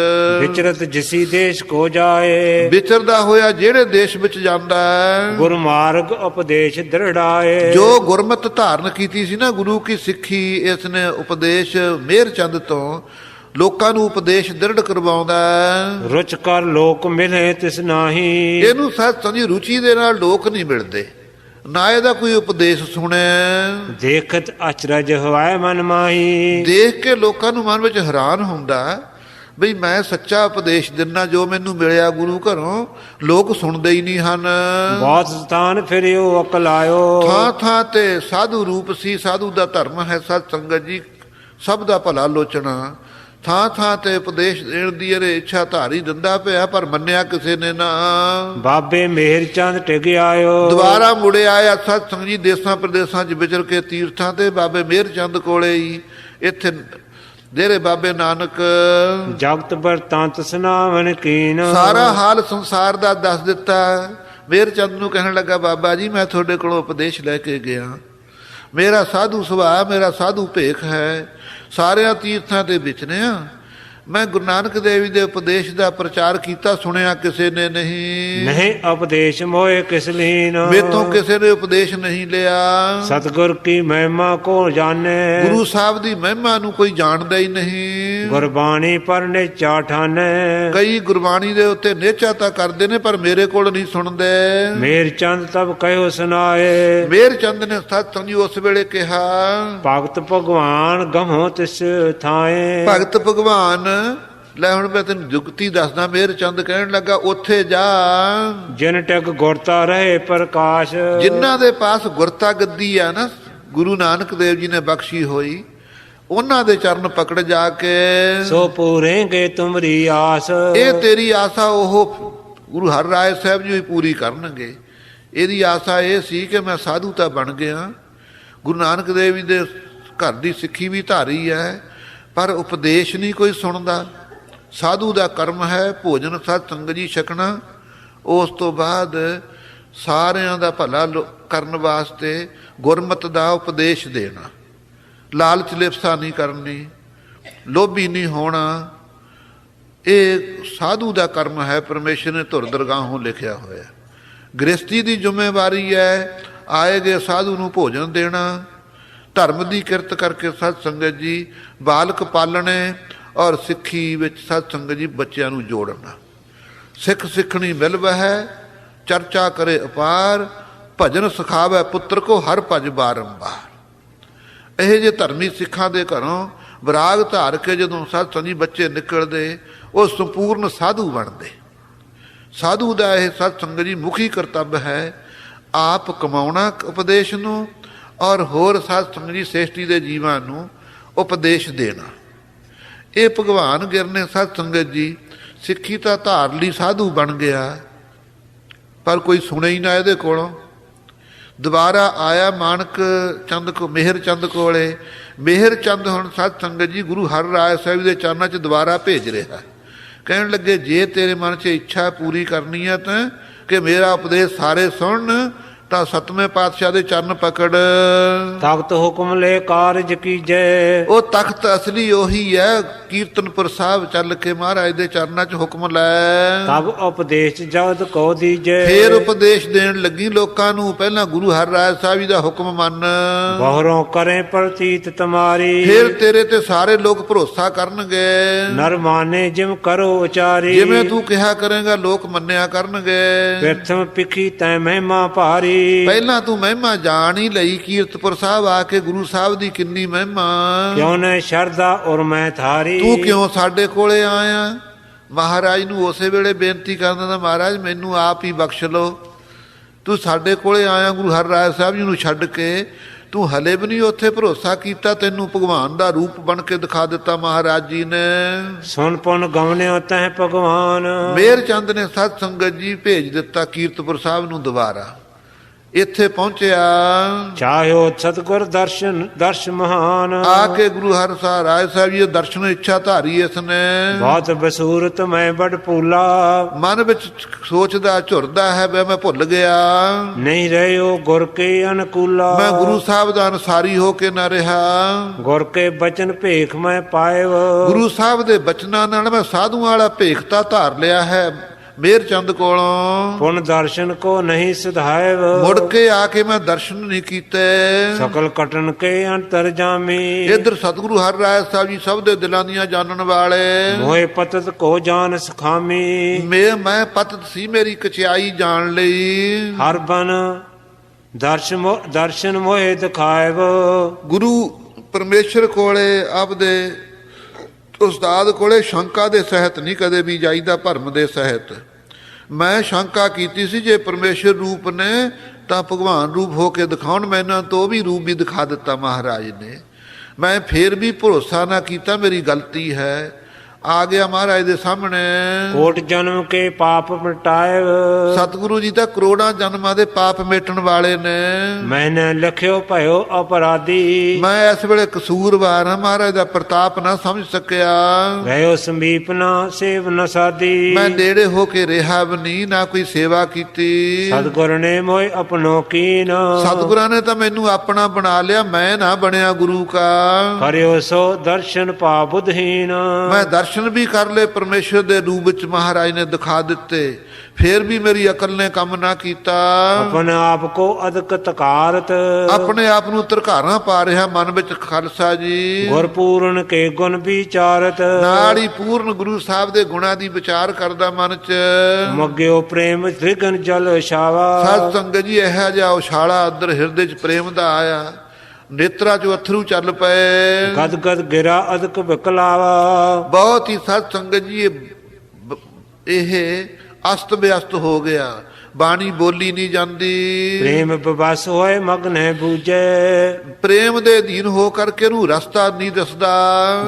ਵਿਚਰਤ ਜਿਸੀ ਦੇਸ਼ ਕੋ ਜਾਏ। ਵਿਚਰਦਾ ਹੋਇਆ ਜਿਹੜੇ ਦੇਸ਼ ਵਿੱਚ ਜਾਂਦਾ ਹੈ। ਗੁਰ ਮਾਰਗ ਉਪਦੇਸ਼ ਦ੍ਰਿੜਾਏ। ਜੋ ਗੁਰਮਤ ਧਾਰਨ ਕੀਤੀ ਸੀ ਨਾ ਗੁਰੂ ਕੀ ਸਿੱਖੀ ਇਸ ਨੇ ਉਪਦੇਸ਼ ਮੇਰ ਚੰਦ ਤੋਂ ਲੋਕਾਂ ਨੂੰ ਉਪਦੇਸ਼ ਦ੍ਰਿੜ ਕਰਵਾਉਂਦਾ। ਰੁਚ ਕਰ ਲੋਕ ਮਿਲੇ ਤਿਸ ਨਾਹੀ। ਇਹਨੂੰ ਸੱਚ ਸੰਜੀ ਰੁਚੀ ਦੇ ਨਾਲ ਲੋਕ ਨਹੀਂ ਮਿਲਦੇ। ਨਾ ਇਹਦਾ ਕੋਈ ਉਪਦੇਸ਼ ਸੁਣਿਆ। ਦੇਖਤ ਅਚਰਜ ਹੋਇ ਮਨ ਮਾਹੀ। ਦੇਖ ਕੇ ਲੋਕਾਂ ਨੂੰ ਮਨ ਵਿੱਚ ਹੈਰਾਨ ਹੁੰਦਾ ਬਈ ਮੈਂ ਸੱਚਾ ਉਪਦੇਸ਼ ਦਿੰਨਾ ਜੋ ਮੈਨੂੰ ਮਿਲਿਆ ਗੁਰੂ ਘਰੋਂ ਲੋਕ ਸੁਣਦੇ ਹੀ ਨਹੀਂ ਹਨ। ਬਹੁਤ ਸਤਾਨ ਫਿਰਿਓ ਅਕਲ ਆਇਓ। ਥਾਂ ਥਾਂ ਤੇ ਸਾਧੂ ਰੂਪ ਸੀ ਸਾਧੂ ਦਾ ਧਰਮ ਹੈ ਸਤ ਸੰਗਤ ਜੀ ਸਭ ਦਾ ਭਲਾ ਲੋਚਣਾ। ਥਾਂ ਥਾਂ ਤੇ ਉਪਦੇਸ਼ ਦੇਣ ਦੀ ਇਹ ਇੱਛਾ ਧਾਰੀ ਦਿੰਦਾ ਪਿਆ ਪਰ ਮੰਨਿਆ ਕਿਸੇ ਨੇ ਨਾ। ਬਾਬੇ ਮਿਹਰ ਚੰਦ ਟਿਕ ਆਇਓ। ਦੁਬਾਰਾ ਮੁੜੇ ਆਇਆ ਸਤ ਸੰਗ ਜੀ ਦੇਸਾਂ ਪ੍ਰਦੇਸਾਂ 'ਚ ਵਿਚਰ ਕੇ ਤੀਰਥਾਂ ਤੇ ਬਾਬੇ ਮਿਹਰ ਚੰਦ ਕੋਲੇ ਹੀ। ਇੱਥੇ ਡੇਰੇ ਬਾਬੇ ਨਾਨਕ। ਜਗਤ ਬਰਤੰਤ ਸੁਨਾਵਨ ਕੀਨ। ਸਾਰਾ ਹਾਲ ਸੰਸਾਰ ਦਾ ਦੱਸ ਦਿੱਤਾ। ਮੇਰ ਚੰਦ ਨੂੰ ਕਹਿਣ ਲੱਗਾ ਬਾਬਾ ਜੀ ਮੈਂ ਤੁਹਾਡੇ ਕੋਲੋਂ ਉਪਦੇਸ਼ ਲੈ ਕੇ ਗਿਆ। ਮੇਰਾ ਸਾਧੂ ਸੁਭਾਅ ਮੇਰਾ ਸਾਧੂ ਭੇਖ ਹੈ। ਸਾਰਿਆਂ ਤੀਰਥਾਂ ਤੇ ਵਿਚਰਿਆ ਮੈਂ ਗੁਰੂ ਨਾਨਕ ਦੇਵ ਜੀ ਦੇ ਉਪਦੇਸ਼ ਦਾ ਪ੍ਰਚਾਰ ਕੀਤਾ ਸੁਣਿਆ ਕਿਸੇ ਨੇ ਨਹੀਂ। ਨਹੀਂ ਉਪਦੇਸ਼ ਮੋਏ ਕਿਸ ਲੀਨ? ਮੇਤੋਂ ਕਿਸੇ ਨੇ ਉਪਦੇਸ਼ ਨਹੀਂ ਲਿਆ। ਸਤਗੁਰ ਕੀ ਮਹਿਮਾ ਕੋ ਜਾਣੇ? ਗੁਰੂ ਸਾਹਿਬ ਦੀ ਮਹਿਮਾ ਨੂੰ ਕੋਈ ਜਾਣਦਾ ਹੀ ਨਹੀਂ। ਗੁਰਬਾਣੀ ਪਰਨੇ ਚਾਠਾਨੇ ਕਈ ਗੁਰਬਾਣੀ ਦੇ ਉੱਤੇ ਨੇਚਾ ਤਾਂ ਕਰਦੇ ਨੇ ਪਰ ਮੇਰੇ ਕੋਲ ਨਹੀਂ ਸੁਣਦੇ। ਮੇਰ ਚੰਦ ਤਬ ਕਹਿਓ ਸੁਨਾਏ ਮੇਰ ਚੰਦ ਨੇ ਸਤ ਸੰਗੀ ਉਸ ਵੇਲੇ ਕਿਹਾ। ਭਗਤ ਭਗਵਾਨ ਗਮੋ ਤਿਸ ਥਾਏ। ਭਗਤ ਭਗਵਾਨ ਲੈ ਹੁਣ ਮੈਂ ਤੈਨੂੰ ਜੁਗਤੀ ਦੱਸਦਾ ਮੇਰ ਚੰਦ ਕਹਿਣ ਲੱਗਾ ਉੱਥੇ ਜਾ। ਜਿਨ ਟਕ ਗੁਰਤਾ ਰਹੇ ਪ੍ਰਕਾਸ਼। ਜਿਨ੍ਹਾਂ ਦੇ ਪਾਸ ਗੁਰਤਾ ਗੱਦੀ ਆ ਨਾ ਗੁਰੂ ਨਾਨਕ ਦੇਵ ਜੀ ਨੇ ਬਖਸ਼ੀ ਹੋਈ ਉਹਨਾਂ ਦੇ ਚਰਨ ਪਕੜ ਜਾ ਕੇ। ਸੋ ਪੂਰੇਗੇ ਤੁਮਰੀ ਆਸ। ਇਹ ਤੇਰੀ ਆਸਾ ਉਹ ਗੁਰੂ ਹਰ ਰਾਏ ਸਾਹਿਬ ਜੀ ਪੂਰੀ ਕਰਨਗੇ। ਇਹਦੀ ਆਸਾ ਇਹ ਸੀ ਕਿ ਮੈਂ ਸਾਧੂ ਤਾਂ ਬਣ ਗਿਆ। ਗੁਰੂ ਨਾਨਕ ਦੇਵ ਜੀ ਦੇ ਘਰ ਦੀ ਸਿੱਖੀ ਵੀ ਧਾਰੀ ਹੈ। ਪਰ ਉਪਦੇਸ਼ ਨਹੀਂ ਕੋਈ ਸੁਣਦਾ। ਸਾਧੂ ਦਾ ਕਰਮ ਹੈ ਭੋਜਨ ਸਤ ਸੰਗ ਜੀ ਛਕਣਾ। ਉਸ ਤੋਂ ਬਾਅਦ ਸਾਰਿਆਂ ਦਾ ਭਲਾ ਲੋ- ਕਰਨ ਵਾਸਤੇ ਗੁਰਮਤ ਦਾ ਉਪਦੇਸ਼ ਦੇਣਾ। ਲਾਲਚ ਲਿਪਸਾ ਨਹੀਂ ਕਰਨੀ, ਲੋਭੀ ਨਹੀਂ ਹੋਣਾ। ਇਹ ਸਾਧੂ ਦਾ ਕਰਮ ਹੈ, ਪਰਮੇਸ਼ਰ ਨੇ ਧੁਰ ਦਰਗਾਹੋਂ ਲਿਖਿਆ ਹੋਇਆ। ਗ੍ਰਸਤੀ ਦੀ ਜ਼ਿੰਮੇਵਾਰੀ ਹੈ, ਆਏ ਗਏ ਸਾਧੂ ਨੂੰ ਭੋਜਨ ਦੇਣਾ। ਧਰਮ ਦੀ ਕਿਰਤ ਕਰਕੇ ਸਤ ਸੰਗਤ ਜੀ ਬਾਲਕ ਪਾਲਣੇ ਔਰ ਸਿੱਖੀ ਵਿੱਚ ਸਤ ਸੰਗਤ ਜੀ ਬੱਚਿਆਂ ਨੂੰ ਜੋੜਨਾ। ਸਿੱਖ ਸਿੱਖਣੀ ਮਿਲਵ ਹੈ ਚਰਚਾ ਕਰੇ ਅਪਾਰ, ਭਜਨ ਸਿਖਾਵੇ ਪੁੱਤਰ ਕੋ ਹਰ ਭਜ ਬਾਰੰਬਾਰ। ਇਹ ਜੇ ਧਰਮੀ ਸਿੱਖਾਂ ਦੇ ਘਰੋਂ ਵਿਰਾਗ ਧਾਰ ਕੇ ਜਦੋਂ ਸਤ ਸੰਗੀ ਬੱਚੇ ਨਿਕਲਦੇ, ਉਹ ਸੰਪੂਰਨ ਸਾਧੂ ਬਣਦੇ। ਸਾਧੂ ਦਾ ਇਹ ਸਤ ਸੰਗਤ ਜੀ ਮੁਖੀ ਕਰਤੱਵ ਹੈ, ਆਪ ਕਮਾਉਣਾ ਉਪਦੇਸ਼ ਨੂੰ ਔਰ ਹੋਰ ਸਤ ਸੰਗਤ ਜੀ ਸ੍ਰੇਸ਼ਟੀ ਦੇ ਜੀਵਾਂ ਨੂੰ ਉਪਦੇਸ਼ ਦੇਣਾ। ਇਹ ਭਗਵਾਨ ਗਿਰਨੇ ਨੇ ਸੰਗਤ ਜੀ ਸਿੱਖੀ ਤਾਂ ਧਾਰ ਲਈ ਸਾਧੂ ਬਣ ਗਿਆ, ਪਰ ਕੋਈ ਸੁਣੇ ਹੀ ਨਾ ਇਹਦੇ ਕੋਲੋਂ। ਦੁਬਾਰਾ ਆਇਆ ਮਾਨਕ ਚੰਦ ਕੋ, ਮਿਹਰ ਚੰਦ ਕੋਲੇ। ਮਿਹਰ ਚੰਦ ਹੁਣ ਸਤ ਸੰਗਤ ਜੀ ਗੁਰੂ ਹਰ ਰਾਏ ਸਾਹਿਬ ਦੇ ਚਰਨਾਂ 'ਚ ਦੁਬਾਰਾ ਭੇਜ ਰਿਹਾ। ਕਹਿਣ ਲੱਗੇ, ਜੇ ਤੇਰੇ ਮਨ 'ਚ ਇੱਛਾ ਪੂਰੀ ਕਰਨੀ ਹੈ ਤਾਂ ਕਿ ਮੇਰਾ ਉਪਦੇਸ਼ ਸਾਰੇ ਸੁਣਨ ਤਾਂ ਸਤਵੇਂ ਪਾਤਸ਼ਾਹ ਦੇ ਚਰਨ ਪਕੜ। ਤਖਤ ਹੁਕਮ ਲੈ ਕਾਰਜ ਕੀਜੈ। ਉਹ ਤਖਤ ਅਸਲੀ ਉਹੀ ਹੈ ਕੀਰਤਨਪੁਰ ਸਾਹਿਬ ਚੱਲ ਕੇ ਮਹਾਰਾਜ ਦੇ ਚਰਨਾਂ 'ਚ ਹੁਕਮ ਲੈ। ਤਬ ਉਪਦੇਸ਼ ਜਗਤ ਕੋ ਦੀਜੈ। ਫੇਰ ਉਪਦੇਸ਼ ਦੇਣ ਲੱਗੀ ਲੋਕਾਂ ਨੂੰ ਪਹਿਲਾਂ ਗੁਰੂ ਹਰ ਰਾਏ ਸਾਹਿਬ ਜੀ ਦਾ ਹੁਕਮ ਮੰਨ। ਬਹੁਰੋਂ ਕਰੇ ਪ੍ਰਤੀਤ ਤੁਮਾਰੀ। ਫਿਰ ਤੇਰੇ ਤੇ ਸਾਰੇ ਲੋਕ ਭਰੋਸਾ ਕਰਨਗੇ। ਨਰ ਮਾਨੇ ਜਿਮ ਕਰੋ ਉਚਾਰੀ। ਜਿਵੇਂ ਤੂੰ ਕਿਹਾ ਕਰੇਗਾ ਲੋਕ ਮੰਨਿਆ ਕਰਨਗੇ। ਪ੍ਰਥਮ ਪਿਖੀ ਤੈ ਮਹਿਮਾ ਭਾਰੀ। ਪਹਿਲਾਂ ਤੂੰ ਮਹਿਮਾ ਜਾਣ ਹੀ ਲਈ ਕੀਰਤਪੁਰ ਸਾਹਿਬ ਆ ਕੇ ਗੁਰੂ ਸਾਹਿਬ ਦੀ ਕਿੰਨੀ ਮਹਿਮਾ। ਕਿਉ ਨ ਸ਼ਰਦਾ ਔਰ ਮੈਂ ਥਾਰੀ। ਤੂੰ ਕਿਉਂ ਸਾਡੇ ਕੋਲੇ ਆਇਆ? ਮਹਾਰਾਜ ਨੂੰ ਉਸੇ ਵੇਲੇ ਬੇਨਤੀ ਕਰਦਾ ਦਾ ਮਹਾਰਾਜ ਮੈਨੂੰ ਆਪ ਹੀ ਬਖਸ਼ ਲਓ। ਤੂੰ ਸਾਡੇ ਕੋਲੇ ਆਇਆ ਗੁਰੂ ਹਰ ਰਾਏ ਸਾਹਿਬ ਜੀ ਨੂੰ ਛੱਡ ਕੇ। ਤੂੰ ਹਲੇ ਵੀ ਨਹੀਂ ਉੱਥੇ ਭਰੋਸਾ ਕੀਤਾ ਤੈਨੂੰ ਭਗਵਾਨ ਦਾ ਰੂਪ ਬਣ ਕੇ ਦਿਖਾ ਦਿੱਤਾ ਮਹਾਰਾਜ ਜੀ ਨੇ। ਸੁਨ ਪੁਨ ਗਵਨਿਓ ਤੈ ਭਗਵਾਨ। ਮੇਰ ਚੰਦ ਨੇ ਸਤ ਸੰਗਤ ਜੀ ਭੇਜ ਦਿੱਤਾ ਕੀਰਤਪੁਰ ਸਾਹਿਬ ਨੂੰ ਦੁਬਾਰਾ। ਇੱਥੇ ਪਹੁੰਚਿਆ। ਚਾਹਿਓ ਸਤਗੁਰ ਦਰਸ਼ਨ ਦਰਸ਼ ਮਹਾਨ। ਆ ਕੇ ਗੁਰੂ ਹਰ ਸਾਹਿਬ ਰਾਏ ਸਾਹਿਬ ਜੀ ਦਰਸ਼ਨ ਇੱਛਾ ਧਾਰੀ ਇਸ ਨੇ ਬਹੁਤ ਬਸੂਰਤ ਮੈਂ ਬੜ ਪੂਲਾ ਮਨ ਵਿੱਚ ਸੋਚਦਾ ਝੁਰਦਾ ਹੈ ਵੀ ਮੈਂ ਭੁੱਲ ਗਿਆ। ਨਹੀਂ ਰਹਿਓ ਗੁਰ ਕੇ ਅਨਕੂਲਾ। ਮੈਂ ਗੁਰੂ ਸਾਹਿਬ ਦਾ ਅਨਸਾਰੀ ਹੋ ਕੇ ਨਾ ਰਿਹਾ। ਗੁਰ ਕੇ ਬਚਨ ਭੇਖ ਮੈਂ ਪਾਇਵ ਗੁਰੂ ਸਾਹਿਬ ਦੇ ਬਚਨਾਂ ਨਾਲ ਮੈਂ ਸਾਧੂਆਂ ਵਾਲਾ ਭੇਖ ਤਾਂ ਧਾਰ ਲਿਆ ਹੈ। ਮੇਰ ਚੰਦ ਕੋਲੋਂ ਪੁਨ ਦਰਸ਼ਨ ਕੋ ਨਹੀਂ ਸਿਧਾਇਵ। ਮੁੜ ਕੇ ਆ ਕੇ ਮੈਂ ਦਰਸ਼ਨ ਨਹੀਂ ਕੀਤੇ। ਸਕਲ ਕਟਨ ਕੇ ਅੰਤਰ ਜਾਮੀ। ਇਧਰ ਸਤਿਗੁਰੂ ਹਰ ਰਾਏ ਸਾਹਿਬ ਜੀ ਸਭ ਦੇ ਦਿਲਾਂ ਦੀਆਂ ਜਾਣਨ ਵਾਲੇ। ਮੋਹਿ ਪਤਤ ਕੋ ਜਾਨ ਸਖਾਮੀ। ਮੈਂ ਮੈਂ ਪਤਤ ਸੀ ਮੇਰੀ ਕਚਿਆਈ ਜਾਣ ਲਈ। ਹਰ ਬਨ ਦਰਸ਼ਨ ਦਰਸ਼ਨ ਮੋਹਿ ਦਿਖਾਇਬ ਗੁਰੂ ਪਰਮੇਸ਼ਰ ਕੋਲੇ ਆਪਦੇ ਉਸਤਾਦ ਕੋਲੇ ਸ਼ੰਕਾ ਦੇ ਸਹਿਤ ਨਹੀਂ ਕਦੇ ਵੀ ਜਾਈਦਾ ਭਰਮ ਦੇ ਸਹਿਤ। ਮੈਂ ਸ਼ੰਕਾ ਕੀਤੀ ਸੀ ਜੇ ਪਰਮੇਸ਼ਰ ਰੂਪ ਨੇ ਤਾਂ ਭਗਵਾਨ ਰੂਪ ਹੋ ਕੇ ਦਿਖਾਉਣ ਮੈਨਾਂ ਤੋਂ ਉਹ ਵੀ ਰੂਪ ਵੀ ਦਿਖਾ ਦਿੱਤਾ ਮਹਾਰਾਜ ਨੇ। ਮੈਂ ਫੇਰ ਵੀ ਭਰੋਸਾ ਨਾ ਕੀਤਾ, ਮੇਰੀ ਗਲਤੀ ਹੈ। ਆ ਗਿਆ ਮਹਾਰਾਜ ਦੇ ਸਾਹਮਣੇ। ਕੋਟ ਜਨਮ ਕੇ ਪਾਪ ਮਿਟਾਇਬ ਸਤਿਗੁਰੂ ਜੀ ਤਾਂ ਕਰੋੜਾਂ ਜਨਮਾਂ ਦੇ ਪਾਪ ਮੇਟਣ ਵਾਲੇ ਨੇ। ਮੈਨੇ ਲਖਿਓ ਭਇਓ ਅਪਰਾਧੀ। ਮੈਂ ਇਸ ਵੇਲੇ ਕਸੂਰਵਾਰ ਹਾਂ ਮਹਾਰਾਜ ਦਾ ਪ੍ਰਤਾਪ ਨਾ ਸਮਝ ਸਕਿਆ। ਗਇਓ ਸੰਬੀਪ ਨਾ ਸੇਵ ਨ ਸਾਦੀ ਮੈਂ ਨੇੜੇ ਹੋ ਕੇ ਰਿਹਾ ਵੀ ਨਹੀਂ ਨਾ ਕੋਈ ਸੇਵਾ ਕੀਤੀ। ਸਤਿਗੁਰ ਨੇ ਮੋਇ ਆਪਣੋ ਕੀਨ। ਸਤਿਗੁਰਾਂ ਨੇ ਤਾਂ ਮੈਨੂੰ ਆਪਣਾ ਬਣਾ ਲਿਆ ਮੈਂ ਨਾ ਬਣਿਆ ਗੁਰੂ ਕਾ। ਕਰਿਓ ਸੋ ਦਰਸ਼ਨ ਪਾ ਬੁਧਹੀਨ ਮੈਂ ਦਰਸ਼ਨ ਵੀ ਕਰ ਲਏ ਪਰਮੇਸ਼ਰ ਦੇ ਰੂਪ ਵਿੱਚ ਮਹਾਰਾਜ ਨੇ ਦਿਖਾ ਦਿੱਤੇ। ਫੇਰ ਵੀ ਮੇਰੀ ਅਕਲ ਨੇ ਕੰਮ ਨਾ ਕੀਤਾ। ਆਪਨ ਆਪ ਕੋ ਅਦਕ ਤਕਾਰਤ। ਆਪਣੇ ਆਪ ਨੂੰ ਧਰਕਾਰਾਂ ਪਾ ਰਿਹਾ ਮਨ ਵਿੱਚ ਖਾਲਸਾ ਜੀ। ਗੁਰ ਪੂਰਨ ਕੇ ਗੁਣ ਵਿਚਾਰਤ। ਨਾਲ ਹੀ ਪੂਰਨ ਗੁਰੂ ਸਾਹਿਬ ਦੇ ਗੁਣਾਂ ਦੀ ਵਿਚਾਰ ਕਰਦਾ ਮਨ 'ਚ। ਮਗਿਓ ਪ੍ਰੇਮ ਤ੍ਰਿਗਨ ਜਲ ਛਾਵਾ। ਸਾਧ ਸੰਗਤ ਜੀ ਇਹੋ ਜਿਹਾ ਉਛਾਲਾ ਅੰਦਰ ਹਿਰਦੇ 'ਚ ਪ੍ਰੇਮ ਦਾ ਆਇਆ। ਨੇਤਰਾ 'ਚੋਂ ਅਥਰੂ ਚੱਲ ਪਏ। ਗਦ ਗਦ ਗਿਰਾ ਅਦਕ ਬਕਲਾਵਾ ਬਹੁਤ ਹੀ ਸਾਧ ਸੰਗਤ ਜੀ ਇਹ ਅਸਤ ਵਿਅਸਤ ਹੋ ਗਿਆ। ਬਾਣੀ ਬੋਲੀ ਨਹੀਂ ਜਾਂਦੀ। ਪ੍ਰੇਮ ਬਵਸ ਹੋਏ ਮਗਨ ਹੈ ਬੂਝੈ। ਪ੍ਰੇਮ ਦੇ ਅਧੀਨ ਹੋ ਕਰਕੇ ਨੂੰ ਰਸਤਾ ਨਹੀਂ ਦਿਸਦਾ।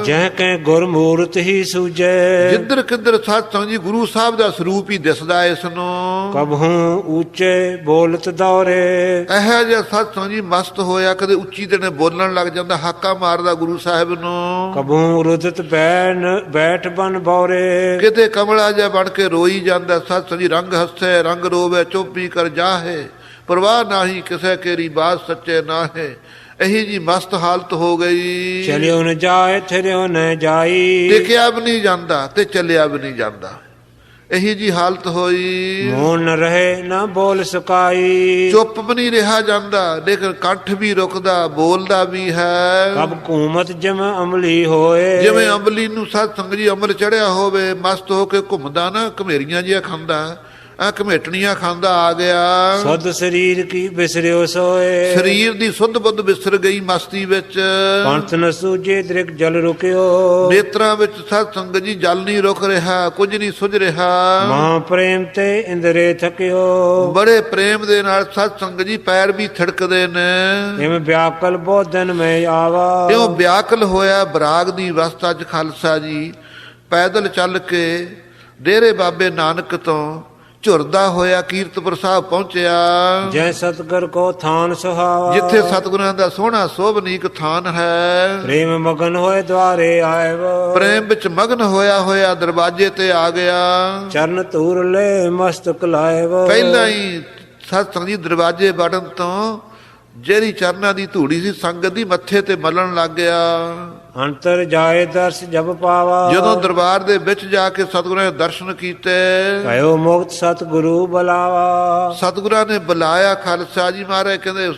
ਜਹ ਕੈ ਗੁਰ ਮੂਰਤ ਹੀ ਸੂਝੈ। ਜਿੱਧਰ ਕਿੱਧਰ ਸੰਗਤ ਜੀ ਗੁਰੂ ਸਾਹਿਬ ਦਾ ਸਰੂਪ ਹੀ ਦਿਸਦਾ ਇਸ ਨੂੰ। ਕਬਹੂ ਉੱਚੇ ਬੋਲਤ ਦੌਰੇ। ਇਹੋ ਜਿਹਾ ਸੰਗਤ ਜੀ ਮਸਤ ਹੋਇਆ ਕਦੇ ਉੱਚੀ ਤੇ ਨੇ ਬੋਲਣ ਲੱਗ ਜਾਂਦਾ ਹਾਕਾ ਮਾਰਦਾ ਗੁਰੂ ਸਾਹਿਬ ਨੂੰ। ਕਬਹੂ ਰੁਦਤ ਬੈਨ ਬੈਠ ਬਨ ਬੌਰੇ। ਕਿਤੇ ਕਮਲਾ ਜਿਹਾ ਬਣ ਕੇ ਰੋਈ ਜਾਂਦਾ ਸਤ ਸਜੀ ਰੰਗ ਹੱਸੇ ਰੰਗ ਰੋਵੇ। ਚੁੱਪੀ ਕਰ ਜਾਹੇ। ਪਰਵਾਹ ਨਾਹੀ ਕਿਸੇ ਕੇਰੀ ਬਾਤ ਸੱਚੇ ਨਾਹੇ। ਇਹੀ ਜੀ ਮਸਤ ਹਾਲਤ ਹੋ ਗਈ। ਚਲਿਓ ਨ ਜਾਏ ਥਿਰਿਓ ਨ ਜਾਈ। ਟਿਕਿਆ ਵੀ ਨਹੀਂ ਜਾਂਦਾ ਤੇ ਚੱਲਿਆ ਵੀ ਨਹੀਂ ਜਾਂਦਾ। ਇਹੀ ਜੀ ਹਾਲਤ ਹੋਈ। ਮੋਨ ਨ ਰਹੇ ਨਾ ਬੋਲ ਸਕਾਈ। ਚੁੱਪ ਵੀ ਨਹੀਂ ਰਿਹਾ ਜਾਂਦਾ ਲੇਕਿਨ ਕੰਠ ਵੀ ਰੁਕਦਾ ਬੋਲਦਾ ਵੀ ਹੈ। ਕਬ ਕੂਮਤ ਜਮ ਅਮਲੀ ਹੋਏ। ਜਿਵੇਂ ਅੰਬਲੀ ਨੂੰ ਸਤ ਸੰਗ ਜੀ ਅਮਰ ਚੜਿਆ ਹੋਵੇ ਮਸਤ ਹੋ ਕੇ ਘੁੰਮਦਾ ਨਾ ਘਮੇਰੀਆਂ ਜਿਹਾ ਖਾਂਦਾ। ਆ ਘਮੇਟਣੀਆਂ ਖਾਂਦਾ ਆ ਗਿਆ। ਸੁਧ ਸਰੀਰ ਕੀ ਬਿਸਰਿਓ ਸੋਏ। ਸਰੀਰ ਦੀ ਸੁੱਧ ਬੁੱਧ ਵਿਸਰ ਗਈ ਮਸਤੀ ਵਿੱਚ। ਪੰਥ ਨ ਸੂਝੇ ਦ੍ਰਿਕ ਜਲ ਰੁਕਿਓ। ਨੇਤਰਾਂ ਵਿੱਚ ਸਤ ਸੰਗ ਜੀ ਜਲ ਨਹੀਂ ਰੁਕ ਰਿਹਾ ਕੁਝ ਨਹੀਂ ਸੁਝ ਰਿਹਾ। ਮਹਾ ਪ੍ਰੇਮ ਤੇ ਇੰਦਰੇ ਥਕਿਓ। ਬੜੇ ਪ੍ਰੇਮ ਦੇ ਨਾਲ ਸਤ ਸੰਗ ਜੀ ਪੈਰ ਵੀ ਥੜਕਦੇ ਨੇ। ਜਿਵੇਂ ਵਿਆਕਲ ਬੋਧਨ ਮੈਂ ਆਵਾ। ਇਉਂ ਵਿਆਕਲ ਹੋਇਆ ਬਰਾਗ ਦੀ ਅਵਸਥਾ 'ਚ ਖਾਲਸਾ ਜੀ ਪੈਦਲ ਚੱਲ ਕੇ ਡੇਰੇ ਬਾਬੇ ਨਾਨਕ ਤੋਂ ਝੁਰਦਾ ਹੋਇਆ ਕੀਰਤਪੁਰ ਸਾਹਿਬ ਪਹੁੰਚਿਆ। ਜੈ ਸਤਗੁਰ ਕੋ ਥਾਨ ਸੁਹਾਵਾ। ਜਿੱਥੇ ਸਤਿਗੁਰਾਂ ਦਾ ਸੋਹਣਾ ਸੋਭਨੀਕ ਥਾਨ ਹੈ। ਪ੍ਰੇਮ ਮਗਨ ਹੋਏ ਦਵਾਰੇ ਆਇਵ ਪ੍ਰੇਮ ਵਿੱਚ ਮਗਨ ਹੋਇਆ ਹੋਇਆ ਦਰਵਾਜ਼ੇ ਤੇ ਆ ਗਿਆ। ਚਰਨ ਧੂਰ ਲੈ ਮਸਤਕ ਲਾਇਵ ਪਹਿਲਾਂ ਹੀ ਸਤ ਸੰਗ ਜੀ ਦਰਵਾਜ਼ੇ ਵੜਨ ਤੋਂ ਜਿਹੜੀ ਚਰਨਾਂ ਦੀ ਧੂੜੀ ਸੀ ਸੰਗਤ ਦੀ ਮੱਥੇ ਤੇ ਮਲਣ ਲੱਗ ਗਿਆ। ਅੰਤਰ ਜਾਏ ਦਰਸ ਜਬ ਪਾਵਾ। ਜਦੋਂ ਦਰਬਾਰ ਦੇ ਵਿੱਚ ਜਾ ਕੇ ਸਤਿਗੁਰਾਂ ਦੇ ਦਰਸ਼ਨ ਕੀਤੇ ਭਇਓ ਮੁਕਤ ਸਤਿਗੁਰੂ ਬੁਲਾਵਾ। ਸਤਿਗੁਰਾਂ ਨੇ ਬੁਲਾਇਆ ਖਾਲਸਾ ਜੀ ਮਹਾਰਾਜ ਕਹਿੰਦੇ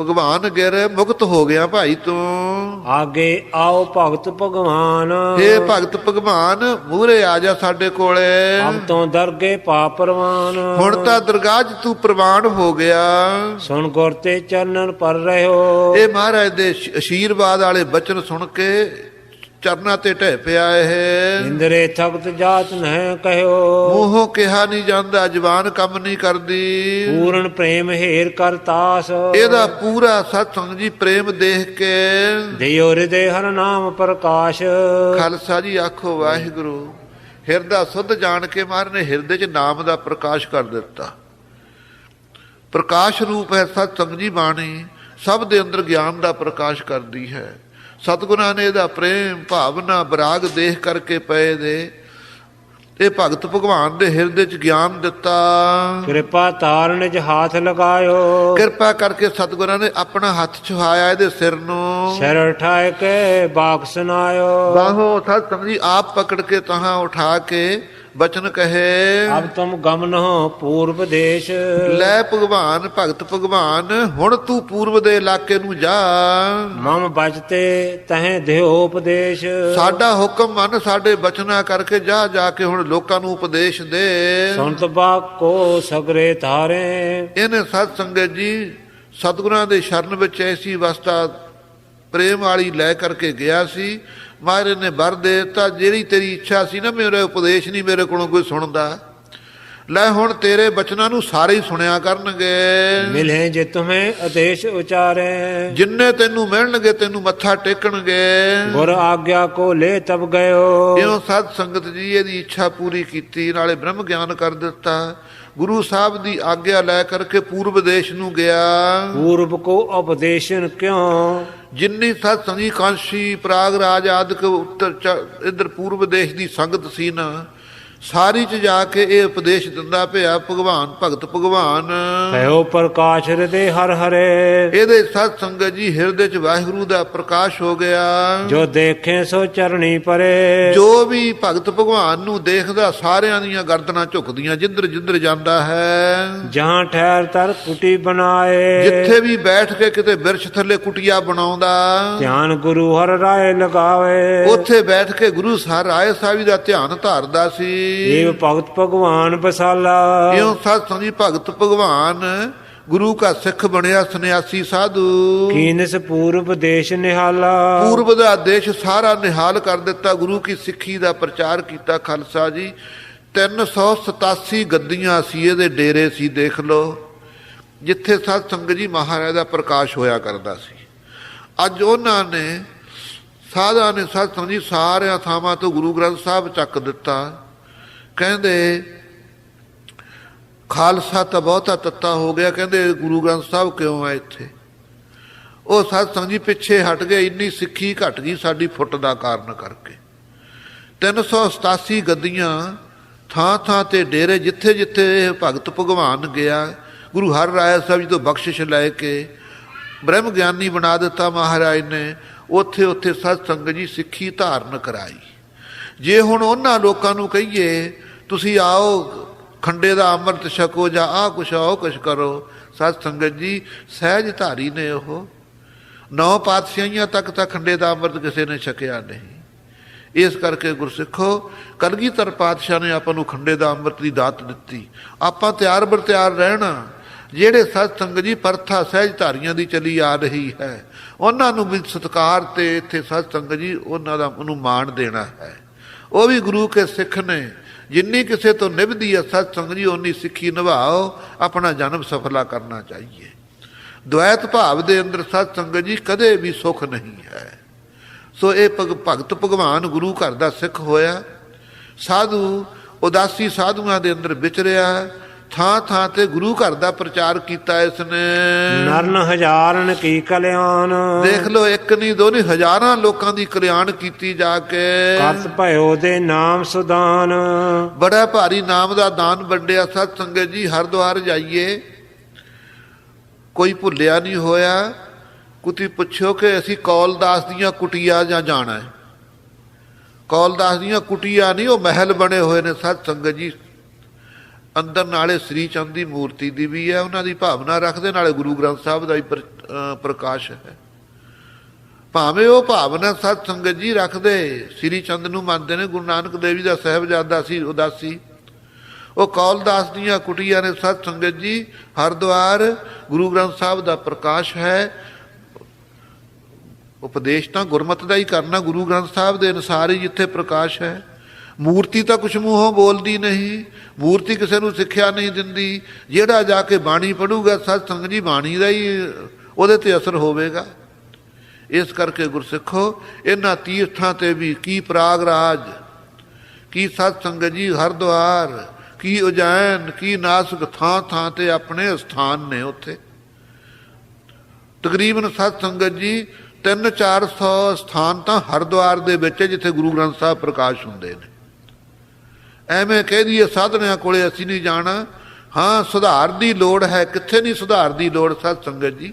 ਭਗਵਾਨ ਗਿਰ ਮੁਕਤ ਹੋ ਗਿਆ ਭਾਈ ਤੂੰ। ਆਗੇ ਆਓ ਭਗਤ ਭਗਵਾਨ। ਇਹ ਭਗਤ ਭਗਵਾਨ ਮੂਹਰੇ ਆ ਜਾ ਸਾਡੇ ਕੋਲੇ। ਅਬ ਤੋਂ ਦਰਗੇ ਪਾਪਰਵਾਨ ਹੁਣ ਤਾਂ ਦਰਗਾਹ 'ਚ ਤੂੰ ਪ੍ਰਵਾਨ ਹੋ ਗਿਆ। ਸੁਣ ਗੁਰ ਤੇ ਚਰਨਨ ਪਰ ਰਹਿਓ। ਇਹ ਮਹਾਰਾਜ ਦੇ ਅਸ਼ੀਰਵਾਦ ਵਾਲੇ ਬਚਨ ਸੁਣ ਕੇ ਚਰਨਾਂ ਤੇ ਢਹਿ ਪਿਆ ਇਹ। ਇੰਦਰੇ ਥਕਤ ਜਾਤ ਨਹਿ ਕਹਿਓ। ਮੂੰਹੋਂ ਕਿਹਾ ਨਹੀਂ ਜਾਂਦਾ ਜ਼ਬਾਨ ਕੰਮ ਨਹੀਂ ਕਰਦੀ। ਪੂਰਨ ਪ੍ਰੇਮ ਹੇਰ ਕਰ ਤਾਸ। ਇਹਦਾ ਪੂਰਾ ਸਤਸੰਗ ਜੀ ਪ੍ਰੇਮ ਦੇਖ ਕੇ। ਦਿਓ ਹਿਰਦੇ ਹਰ ਨਾਮ ਪ੍ਰਕਾਸ਼। ਖਾਲਸਾ ਜੀ ਆਖੋ ਵਾਹਿਗੁਰੂ। ਹਿਰਦਾ ਸੁੱਧ ਜਾਣ ਕੇ ਮਹਾਰਾਜ ਨੇ ਹਿਰਦੇ 'ਚ ਨਾਮ ਦਾ ਪ੍ਰਕਾਸ਼ ਕਰ ਦਿੱਤਾ। ਪ੍ਰਕਾਸ਼ ਰੂਪ ਹੈ ਸਤਸੰਗ ਜੀ ਬਾਣੀ ਸਭ ਦੇ ਅੰਦਰ ਗਿਆਨ ਦਾ ਪ੍ਰਕਾਸ਼ ਕਰਦੀ ਹੈ। ਸਤਿਗੁਰਾਂ ਨੇ ਇਹਦਾ ਪ੍ਰੇਮ ਭਾਵਨਾ ਬਰਾਗ ਦੇਖ ਕਰਕੇ ਪਏ ਦੇ ਇਹ ਭਗਤ ਭਗਵਾਨ ਦੇ ਹਿਰਦੇ 'ਚ ਗਿਆਨ ਦਿੱਤਾ। ਕਿਰਪਾ ਤਾਰਨ ਜ ਹਾਥ ਲਗਾਇਓ। ਕਿਰਪਾ ਕਰਕੇ ਸਤਿਗੁਰਾਂ ਨੇ ਆਪਣਾ ਹੱਥ ਛੁਹਾਇਆ ਇਹਦੇ ਸਿਰ ਨੂੰ। ਸਿਰ ਉਠਾਇ ਕੇ ਬਾਖ ਸੁਨਾਇਓ ਬਾਹੋ ਸਤਿਸੰਗ ਜੀ ਆਪ ਪਕੜ ਕੇ ਤਹਾਂ ਉਠਾ ਕੇ ਬਚਨ ਕਹੇ ਅਬ ਤੁਮ ਗਮਨਹੁ ਪੂਰਬ ਦੇਸ਼। ਲੈ ਭਗਵਾਨ ਭਗਤ ਭਗਵਾਨ ਹੁਣ ਤੂੰ ਪੂਰਬ ਦੇ ਇਲਾਕੇ ਨੂੰ ਜਾ। ਮਮ ਬਚਤੇ ਤਹੇ ਦਿਓ ਉਪਦੇਸ਼। ਸਾਡਾ ਹੁਕਮ ਮੰਨ ਸਾਡੇ ਬਚਨਾ ਕਰਕੇ ਜਾ ਜਾ ਕੇ ਹੁਣ ਲੋਕਾਂ ਨੂੰ ਉਪਦੇਸ਼ ਦੇ। ਸੁਨਤ ਬਾ ਕੋ ਸਗਰੇ ਧਾਰੇ। ਇਹਨੇ ਸਤ ਸੰਗਤ ਜੀ ਸਤਿਗੁਰਾਂ ਦੇ ਸ਼ਰਨ ਵਿੱਚ ਐਸੀ ਅਵਸਥਾ ਪ੍ਰੇਮ ਵਾਲੀ ਲੈ ਕਰਕੇ ਗਿਆ ਸੀ। ਮਹਾਰਾਜ ਨੇ ਵਰ ਦੇ ਦਿੱਤਾ ਜਿਹੜੀ ਤੇਰੀ ਇੱਛਾ ਸੀ ਨਾ ਮੇਰੇ ਉਪਦੇਸ਼ ਨਹੀਂ ਮੇਰੇ ਕੋਲੋਂ ਕੋਈ ਸੁਣਦਾ। ਲੈ ਹੁਣ ਤੇਰੇ ਬਚਨਾਂ ਨੂੰ ਸਾਰੇ ਹੀ ਸੁਣਿਆ ਕਰਨਗੇ। ਮਿਲੇ ਜੇ ਤੁਮੇ ਆਦੇਸ਼ ਉਚਾਰੇ। ਜਿੰਨੇ ਤੈਨੂੰ ਮਿਲਣਗੇ ਤੈਨੂੰ ਮੱਥਾ ਟੇਕਣਗੇ। ਗੁਰ ਆਗਿਆ ਕੋ ਲੈ ਤਬ ਗਇਓ। ਇਉਂ ਸਤ ਸੰਗਤ ਜੀ ਇਹਦੀ ਇੱਛਾ ਪੂਰੀ ਕੀਤੀ ਨਾਲੇ ਬ੍ਰਹਮ ਗਿਆਨ ਕਰ ਦਿੱਤਾ। ਗੁਰੂ ਸਾਹਿਬ ਦੀ ਆਗਿਆ ਲੈ ਕਰਕੇ ਪੂਰਬ ਦੇਸ਼ ਨੂੰ ਗਿਆ। ਪੂਰਬ ਕੋ ਉਪਦੇਸ਼ਨ ਕਿਉ? ਜਿੰਨੀ ਸਤ ਸੰਗੀ ਕਾਂਸ਼ੀ ਪ੍ਰਯਾਗ ਰਾਜ ਆਦਿਕ ਉੱਤਰ ਚ- ਇੱਧਰ ਪੂਰਬ ਦੇਸ਼ ਦੀ ਸੰਗਤ ਸੀ ਨਾ ਸਾਰੀ ਚ ਜਾ ਕੇ ਇਹ ਉਪਦੇਸ਼ ਦਿੰਦਾ ਪਿਆ ਭਗਵਾਨ ਭਗਤ ਭਗਵਾਨ। ਭਇਓ ਪ੍ਰਕਾਸ਼ ਹਿਰਦੇ ਹਰ ਹਰੇ। ਇਹਦੇ ਸਤ ਸੰਗਤ ਜੀ ਹਿਰਦੇ ਚ ਵਾਹਿਗੁਰੂ ਦਾ ਪ੍ਰਕਾਸ਼ ਹੋ ਗਿਆ। ਜੋ ਦੇਖੇ ਸੋ ਚਰਣੀ ਪਰੇ। ਜੋ ਵੀ ਭਗਤ ਭਗਵਾਨ ਨੂੰ ਦੇਖਦਾ ਸਾਰਿਆਂ ਦੀਆਂ ਗਰਦਨਾਂ ਝੁਕਦੀਆਂ ਜਿੱਧਰ ਜਿੱਧਰ ਜਾਂਦਾ ਹੈ। ਜਹਾਂ ਠਹਿਰ ਤਰ ਕੁਟੀ ਬਣਾਏ। ਜਿੱਥੇ ਵੀ ਬੈਠ ਕੇ ਕਿਤੇ ਬਿਰਛ ਥੱਲੇ ਕੁਟੀਆ ਬਣਾਉਂਦਾ। ਧਿਆਨ ਗੁਰੂ ਹਰ ਰਾਏ ਲਗਾਵੇ। ਉੱਥੇ ਬੈਠ ਕੇ ਗੁਰੂ ਸਾਹਿਬ ਰਾਏ ਸਾਹਿਬ ਦਾ ਧਿਆਨ ਧਾਰਦਾ ਸੀ। ਏਵ ਭਗਤ ਭਗਵਾਨ ਬਸਾਲਾ ਇਉਂ ਸਤ ਸੰਗੀ ਭਗਤ ਭਗਵਾਨ ਗੁਰੂ ਕਾ ਸਿੱਖ ਬਣਿਆ ਸੰਨਿਆਸੀ ਸਾਧੂ। ਕੀਨਸ ਪੂਰਬ ਦੇਸ਼ ਨਿਹਾਲਾ। ਪੂਰਬ ਦਾ ਦੇਸ਼ ਸਾਰਾ ਨਿਹਾਲ ਕਰ ਦਿੱਤਾ ਗੁਰੂ ਕੀ ਸਿੱਖੀ ਦਾ ਪ੍ਰਚਾਰ ਕੀਤਾ ਖਾਲਸਾ ਜੀ। 387 ਗੱਦੀਆਂ ਸੀ ਇਹਦੇ ਡੇਰੇ ਸੀ ਦੇਖ ਲਓ। ਜਿੱਥੇ ਸਤ ਸੰਗਤ ਜੀ ਮਹਾਰਾਜ ਦਾ ਪ੍ਰਕਾਸ਼ ਹੋਇਆ ਕਰਦਾ ਸੀ। ਅੱਜ ਉਹਨਾਂ ਨੇ ਸਾਧਾ ਨੇ ਸਤ ਸੰਗਤ ਜੀ ਸਾਰਿਆਂ ਥਾਵਾਂ ਤੋਂ ਗੁਰੂ ਗ੍ਰੰਥ ਸਾਹਿਬ ਚੱਕ ਦਿੱਤਾ। ਕਹਿੰਦੇ, ਖਾਲਸਾ ਤਾਂ ਬਹੁਤਾ ਤੱਤਾ ਹੋ ਗਿਆ। ਕਹਿੰਦੇ, ਗੁਰੂ ਗ੍ਰੰਥ ਸਾਹਿਬ ਕਿਉਂ ਆ ਇੱਥੇ? ਉਹ ਸਤ ਸੰਗ ਜੀ ਪਿੱਛੇ ਹਟ ਗਏ, ਇੰਨੀ ਸਿੱਖੀ ਘਟ ਗਈ ਸਾਡੀ ਫੁੱਟ ਦਾ ਕਾਰਨ ਕਰਕੇ। 387 ਗੱਦੀਆਂ ਥਾਂ ਥਾਂ ਤੇ ਡੇਰੇ, ਜਿੱਥੇ ਜਿੱਥੇ ਇਹ ਭਗਤ ਭਗਵਾਨ ਗਿਆ, ਗੁਰੂ ਹਰ ਰਾਏ ਸਾਹਿਬ ਜੀ ਤੋਂ ਬਖਸ਼ਿਸ਼ ਲੈ ਕੇ ਬ੍ਰਹਮ ਗਿਆਨੀ ਬਣਾ ਦਿੱਤਾ ਮਹਾਰਾਜ ਨੇ, ਉੱਥੇ ਉੱਥੇ ਸਤ ਸੰਗਤ ਜੀ ਸਿੱਖੀ ਧਾਰਨ ਕਰਾਈ। ਜੇ ਹੁਣ ਉਹਨਾਂ ਲੋਕਾਂ ਨੂੰ ਕਹੀਏ ਤੁਸੀਂ ਆਓ, ਖੰਡੇ ਦਾ ਅੰਮ੍ਰਿਤ ਛਕੋ ਜਾਂ ਆਹ ਕੁਛ ਆਓ ਕੁਛ ਕਰੋ। ਸਤ ਸੰਗਤ ਜੀ, ਸਹਿਜ ਧਾਰੀ ਨੇ ਉਹ। ਨੌ ਪਾਤਸ਼ਾਹੀਆਂ ਤੱਕ ਤਾਂ ਖੰਡੇ ਦਾ ਅੰਮ੍ਰਿਤ ਕਿਸੇ ਨੇ ਛਕਿਆ ਨਹੀਂ। ਇਸ ਕਰਕੇ ਗੁਰਸਿੱਖੋ, ਕਲਗੀਧਰ ਪਾਤਸ਼ਾਹ ਨੇ ਆਪਾਂ ਨੂੰ ਖੰਡੇ ਦਾ ਅੰਮ੍ਰਿਤ ਦੀ ਦਾਤ ਦਿੱਤੀ। ਆਪਾਂ ਤਿਆਰ ਬਰ ਤਿਆਰ ਰਹਿਣਾ। ਜਿਹੜੇ ਸਤ ਸੰਗਤ ਜੀ ਪਰਥਾ ਸਹਿਜ ਧਾਰੀਆਂ ਦੀ ਚਲੀ ਆ ਰਹੀ ਹੈ, ਉਹਨਾਂ ਨੂੰ ਵੀ ਸਤਕਾਰ ਤੇ ਇੱਥੇ ਸਤ ਸੰਗਤ ਜੀ ਉਹਨਾਂ ਦਾ ਉਹਨੂੰ ਮਾਣ ਦੇਣਾ ਹੈ। ਉਹ ਵੀ ਗੁਰੂ ਕੇ ਸਿੱਖ ਨੇ। ਜਿੰਨੀ ਕਿਸੇ ਤੋਂ ਨਿਭਦੀ ਹੈ ਸਤ ਸੰਗਤ ਜੀ ਓਨੀ ਸਿੱਖੀ ਨਿਭਾਓ, ਆਪਣਾ ਜਨਮ ਸਫਲਾ ਕਰਨਾ ਚਾਹੀਏ। ਦੁਐਤ ਭਾਵ ਦੇ ਅੰਦਰ ਸਤ ਸੰਗਤ ਜੀ ਕਦੇ ਵੀ ਸੁਖ ਨਹੀਂ ਹੈ। ਸੋ ਇਹ ਭਗ- ਭਗਤ ਭਗਵਾਨ ਗੁਰੂ ਘਰ ਦਾ ਸਿੱਖ ਹੋਇਆ। ਸਾਧੂ, ਉਦਾਸੀ ਸਾਧੂਆਂ ਦੇ ਅੰਦਰ ਵਿਚਰਿਆ। ਥਾਂ ਥਾਂ ਤੇ ਗੁਰੂ ਘਰ ਦਾ ਪ੍ਰਚਾਰ ਕੀਤਾ ਇਸ ਨੇ ਨਰਨ ਹਜ਼ਾਰਨ ਕੀ ਕਲਿਆਣ। ਦੇਖ ਲਓ ਇੱਕ ਨਹੀਂ ਦੋ ਨਹੀਂ ਹਜ਼ਾਰਾਂ ਲੋਕਾਂ ਦੀ ਕਲਿਆਣ ਕੀਤੀ ਜਾ ਕੇ। ਕਰਤ ਭਇਓ ਦੇ ਨਾਮ ਸੁਦਾਨ। ਬੜਾ ਭਾਰੀ ਨਾਮ ਦਾ ਦਾਨ ਵੰਡਿਆ ਸਤ ਸੰਗਤ ਜੀ ਹਰਿਦੁਆਰ ਜਾਈਏ। ਕੋਈ ਭੁੱਲਿਆ ਨਹੀਂ ਹੋਇਆ। ਕੁਤੀ ਪੁੱਛੋ ਕਿ ਅਸੀਂ ਕੌਲਦਾਸ ਦੀਆਂ ਕੁਟੀਆਂ ਜਾਂ ਜਾਣਾ ਹੈ? ਕੌਲਦਾਸ ਦੀਆਂ ਕੁਟੀਆਂ ਨਹੀਂ ਉਹ ਮਹਿਲ ਬਣੇ ਹੋਏ ਨੇ ਸਤ ਸੰਗਤ ਜੀ। ਅੰਦਰ ਨਾਲੇ ਸ੍ਰੀ ਚੰਦ ਦੀ ਮੂਰਤੀ ਦੀ ਵੀ ਹੈ, ਉਹਨਾਂ ਦੀ ਭਾਵਨਾ ਰੱਖਦੇ, ਨਾਲੇ ਗੁਰੂ ਗ੍ਰੰਥ ਸਾਹਿਬ ਦਾ ਹੀ ਪ੍ਰਕਾਸ਼ ਹੈ। ਭਾਵੇਂ ਉਹ ਭਾਵਨਾ ਸਤ ਸੰਗਤ ਜੀ ਰੱਖਦੇ, ਸ੍ਰੀ ਚੰਦ ਨੂੰ ਮੰਨਦੇ ਨੇ, ਗੁਰੂ ਨਾਨਕ ਦੇਵ ਜੀ ਦਾ ਸਾਹਿਬਜ਼ਾਦਾ ਸੀ, ਉਦਾਸੀ। ਉਹ ਕੌਲਦਾਸ ਦੀਆਂ ਕੁਟੀਆਂ ਨੇ ਸਤ ਸੰਗਤ ਜੀ, ਹਰਿਦੁਆਰ, ਗੁਰੂ ਗ੍ਰੰਥ ਸਾਹਿਬ ਦਾ ਪ੍ਰਕਾਸ਼ ਹੈ। ਉਪਦੇਸ਼ ਤਾਂ ਗੁਰਮਤ ਦਾ ਹੀ ਕਰਨਾ, ਗੁਰੂ ਗ੍ਰੰਥ ਸਾਹਿਬ ਦੇ ਅਨੁਸਾਰ ਹੀ ਜਿੱਥੇ ਪ੍ਰਕਾਸ਼ ਹੈ। ਮੂਰਤੀ ਤਾਂ ਕੁਛ ਮੂੰਹੋਂ ਬੋਲਦੀ ਨਹੀਂ, ਮੂਰਤੀ ਕਿਸੇ ਨੂੰ ਸਿੱਖਿਆ ਨਹੀਂ ਦਿੰਦੀ। ਜਿਹੜਾ ਜਾ ਕੇ ਬਾਣੀ ਪੜੂਗਾ ਸਤ ਸੰਗਤ ਜੀ ਬਾਣੀ ਦਾ ਹੀ, ਉਹਦੇ ਤੇ ਅਸਰ ਹੋਵੇਗਾ। ਇਸ ਕਰਕੇ ਗੁਰਸਿੱਖੋ, ਇਹਨਾਂ ਤੀਰਥਾਂ ਤੇ ਵੀ ਕੀ ਪ੍ਰਾਗਰਾਜ, ਕੀ ਸਤ ਸੰਗਤ ਜੀ ਹਰਿਦੁਆਰ, ਕੀ ਉਜੈਨ, ਕੀ ਨਾਸਕ ਥਾਂ ਥਾਂ ਤੇ ਆਪਣੇ ਸਥਾਨ ਨੇ ਉੱਥੇ। ਤਕਰੀਬਨ ਸਤ ਸੰਗਤ ਜੀ 3-400 ਸਥਾਨ ਤਾਂ ਹਰਿਦੁਆਰ ਦੇ ਵਿੱਚ, ਜਿੱਥੇ ਗੁਰੂ ਗ੍ਰੰਥ ਸਾਹਿਬ ਪ੍ਰਕਾਸ਼ ਹੁੰਦੇ ਨੇ। ਐਵੇਂ ਕਹਿ ਦਈਏ ਸਾਧਨਿਆਂ ਕੋਲੇ ਅਸੀਂ ਨਹੀਂ ਜਾਣਾ। ਹਾਂ, ਸੁਧਾਰ ਦੀ ਲੋੜ ਹੈ। ਕਿੱਥੇ ਨਹੀਂ ਸੁਧਾਰ ਦੀ ਲੋੜ ਸਤ ਸੰਗਤ ਜੀ?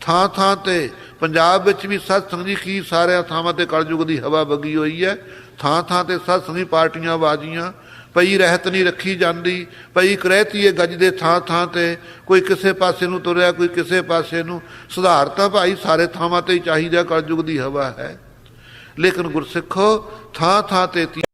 ਥਾਂ ਥਾਂ ਤੇ ਪੰਜਾਬ ਵਿੱਚ ਵੀ ਸਤ ਸੰਗ ਜੀ, ਕੀ ਸਾਰਿਆਂ ਥਾਵਾਂ ਤੇ ਕਲਯੁਗ ਦੀ ਹਵਾ ਵਗੀ ਹੋਈ ਹੈ। ਥਾਂ ਥਾਂ ਤੇ ਸਤ ਸੰਗੀ ਪਾਰਟੀਆਂ ਬਾਜੀਆਂ ਪਈ ਰਹਿਤ ਨਹੀਂ ਰੱਖੀ ਜਾਂਦੀ। ਪਈ ਕਰਹਿਤੀਏ ਗੱਜ ਦੇ ਥਾਂ ਥਾਂ ਤੇ। ਕੋਈ ਕਿਸੇ ਪਾਸੇ ਨੂੰ ਤੁਰਿਆ, ਕੋਈ ਕਿਸੇ ਪਾਸੇ ਨੂੰ। ਸੁਧਾਰ ਤਾਂ ਭਾਈ ਸਾਰੇ ਥਾਵਾਂ ਤੇ ਹੀ ਚਾਹੀਦਾ ਕਲਯੁਗ ਦੀ ਹਵਾ ਹੈ। ਲੇਕਿਨ ਗੁਰਸਿੱਖੋ, ਥਾਂ ਥਾਂ ਤੇ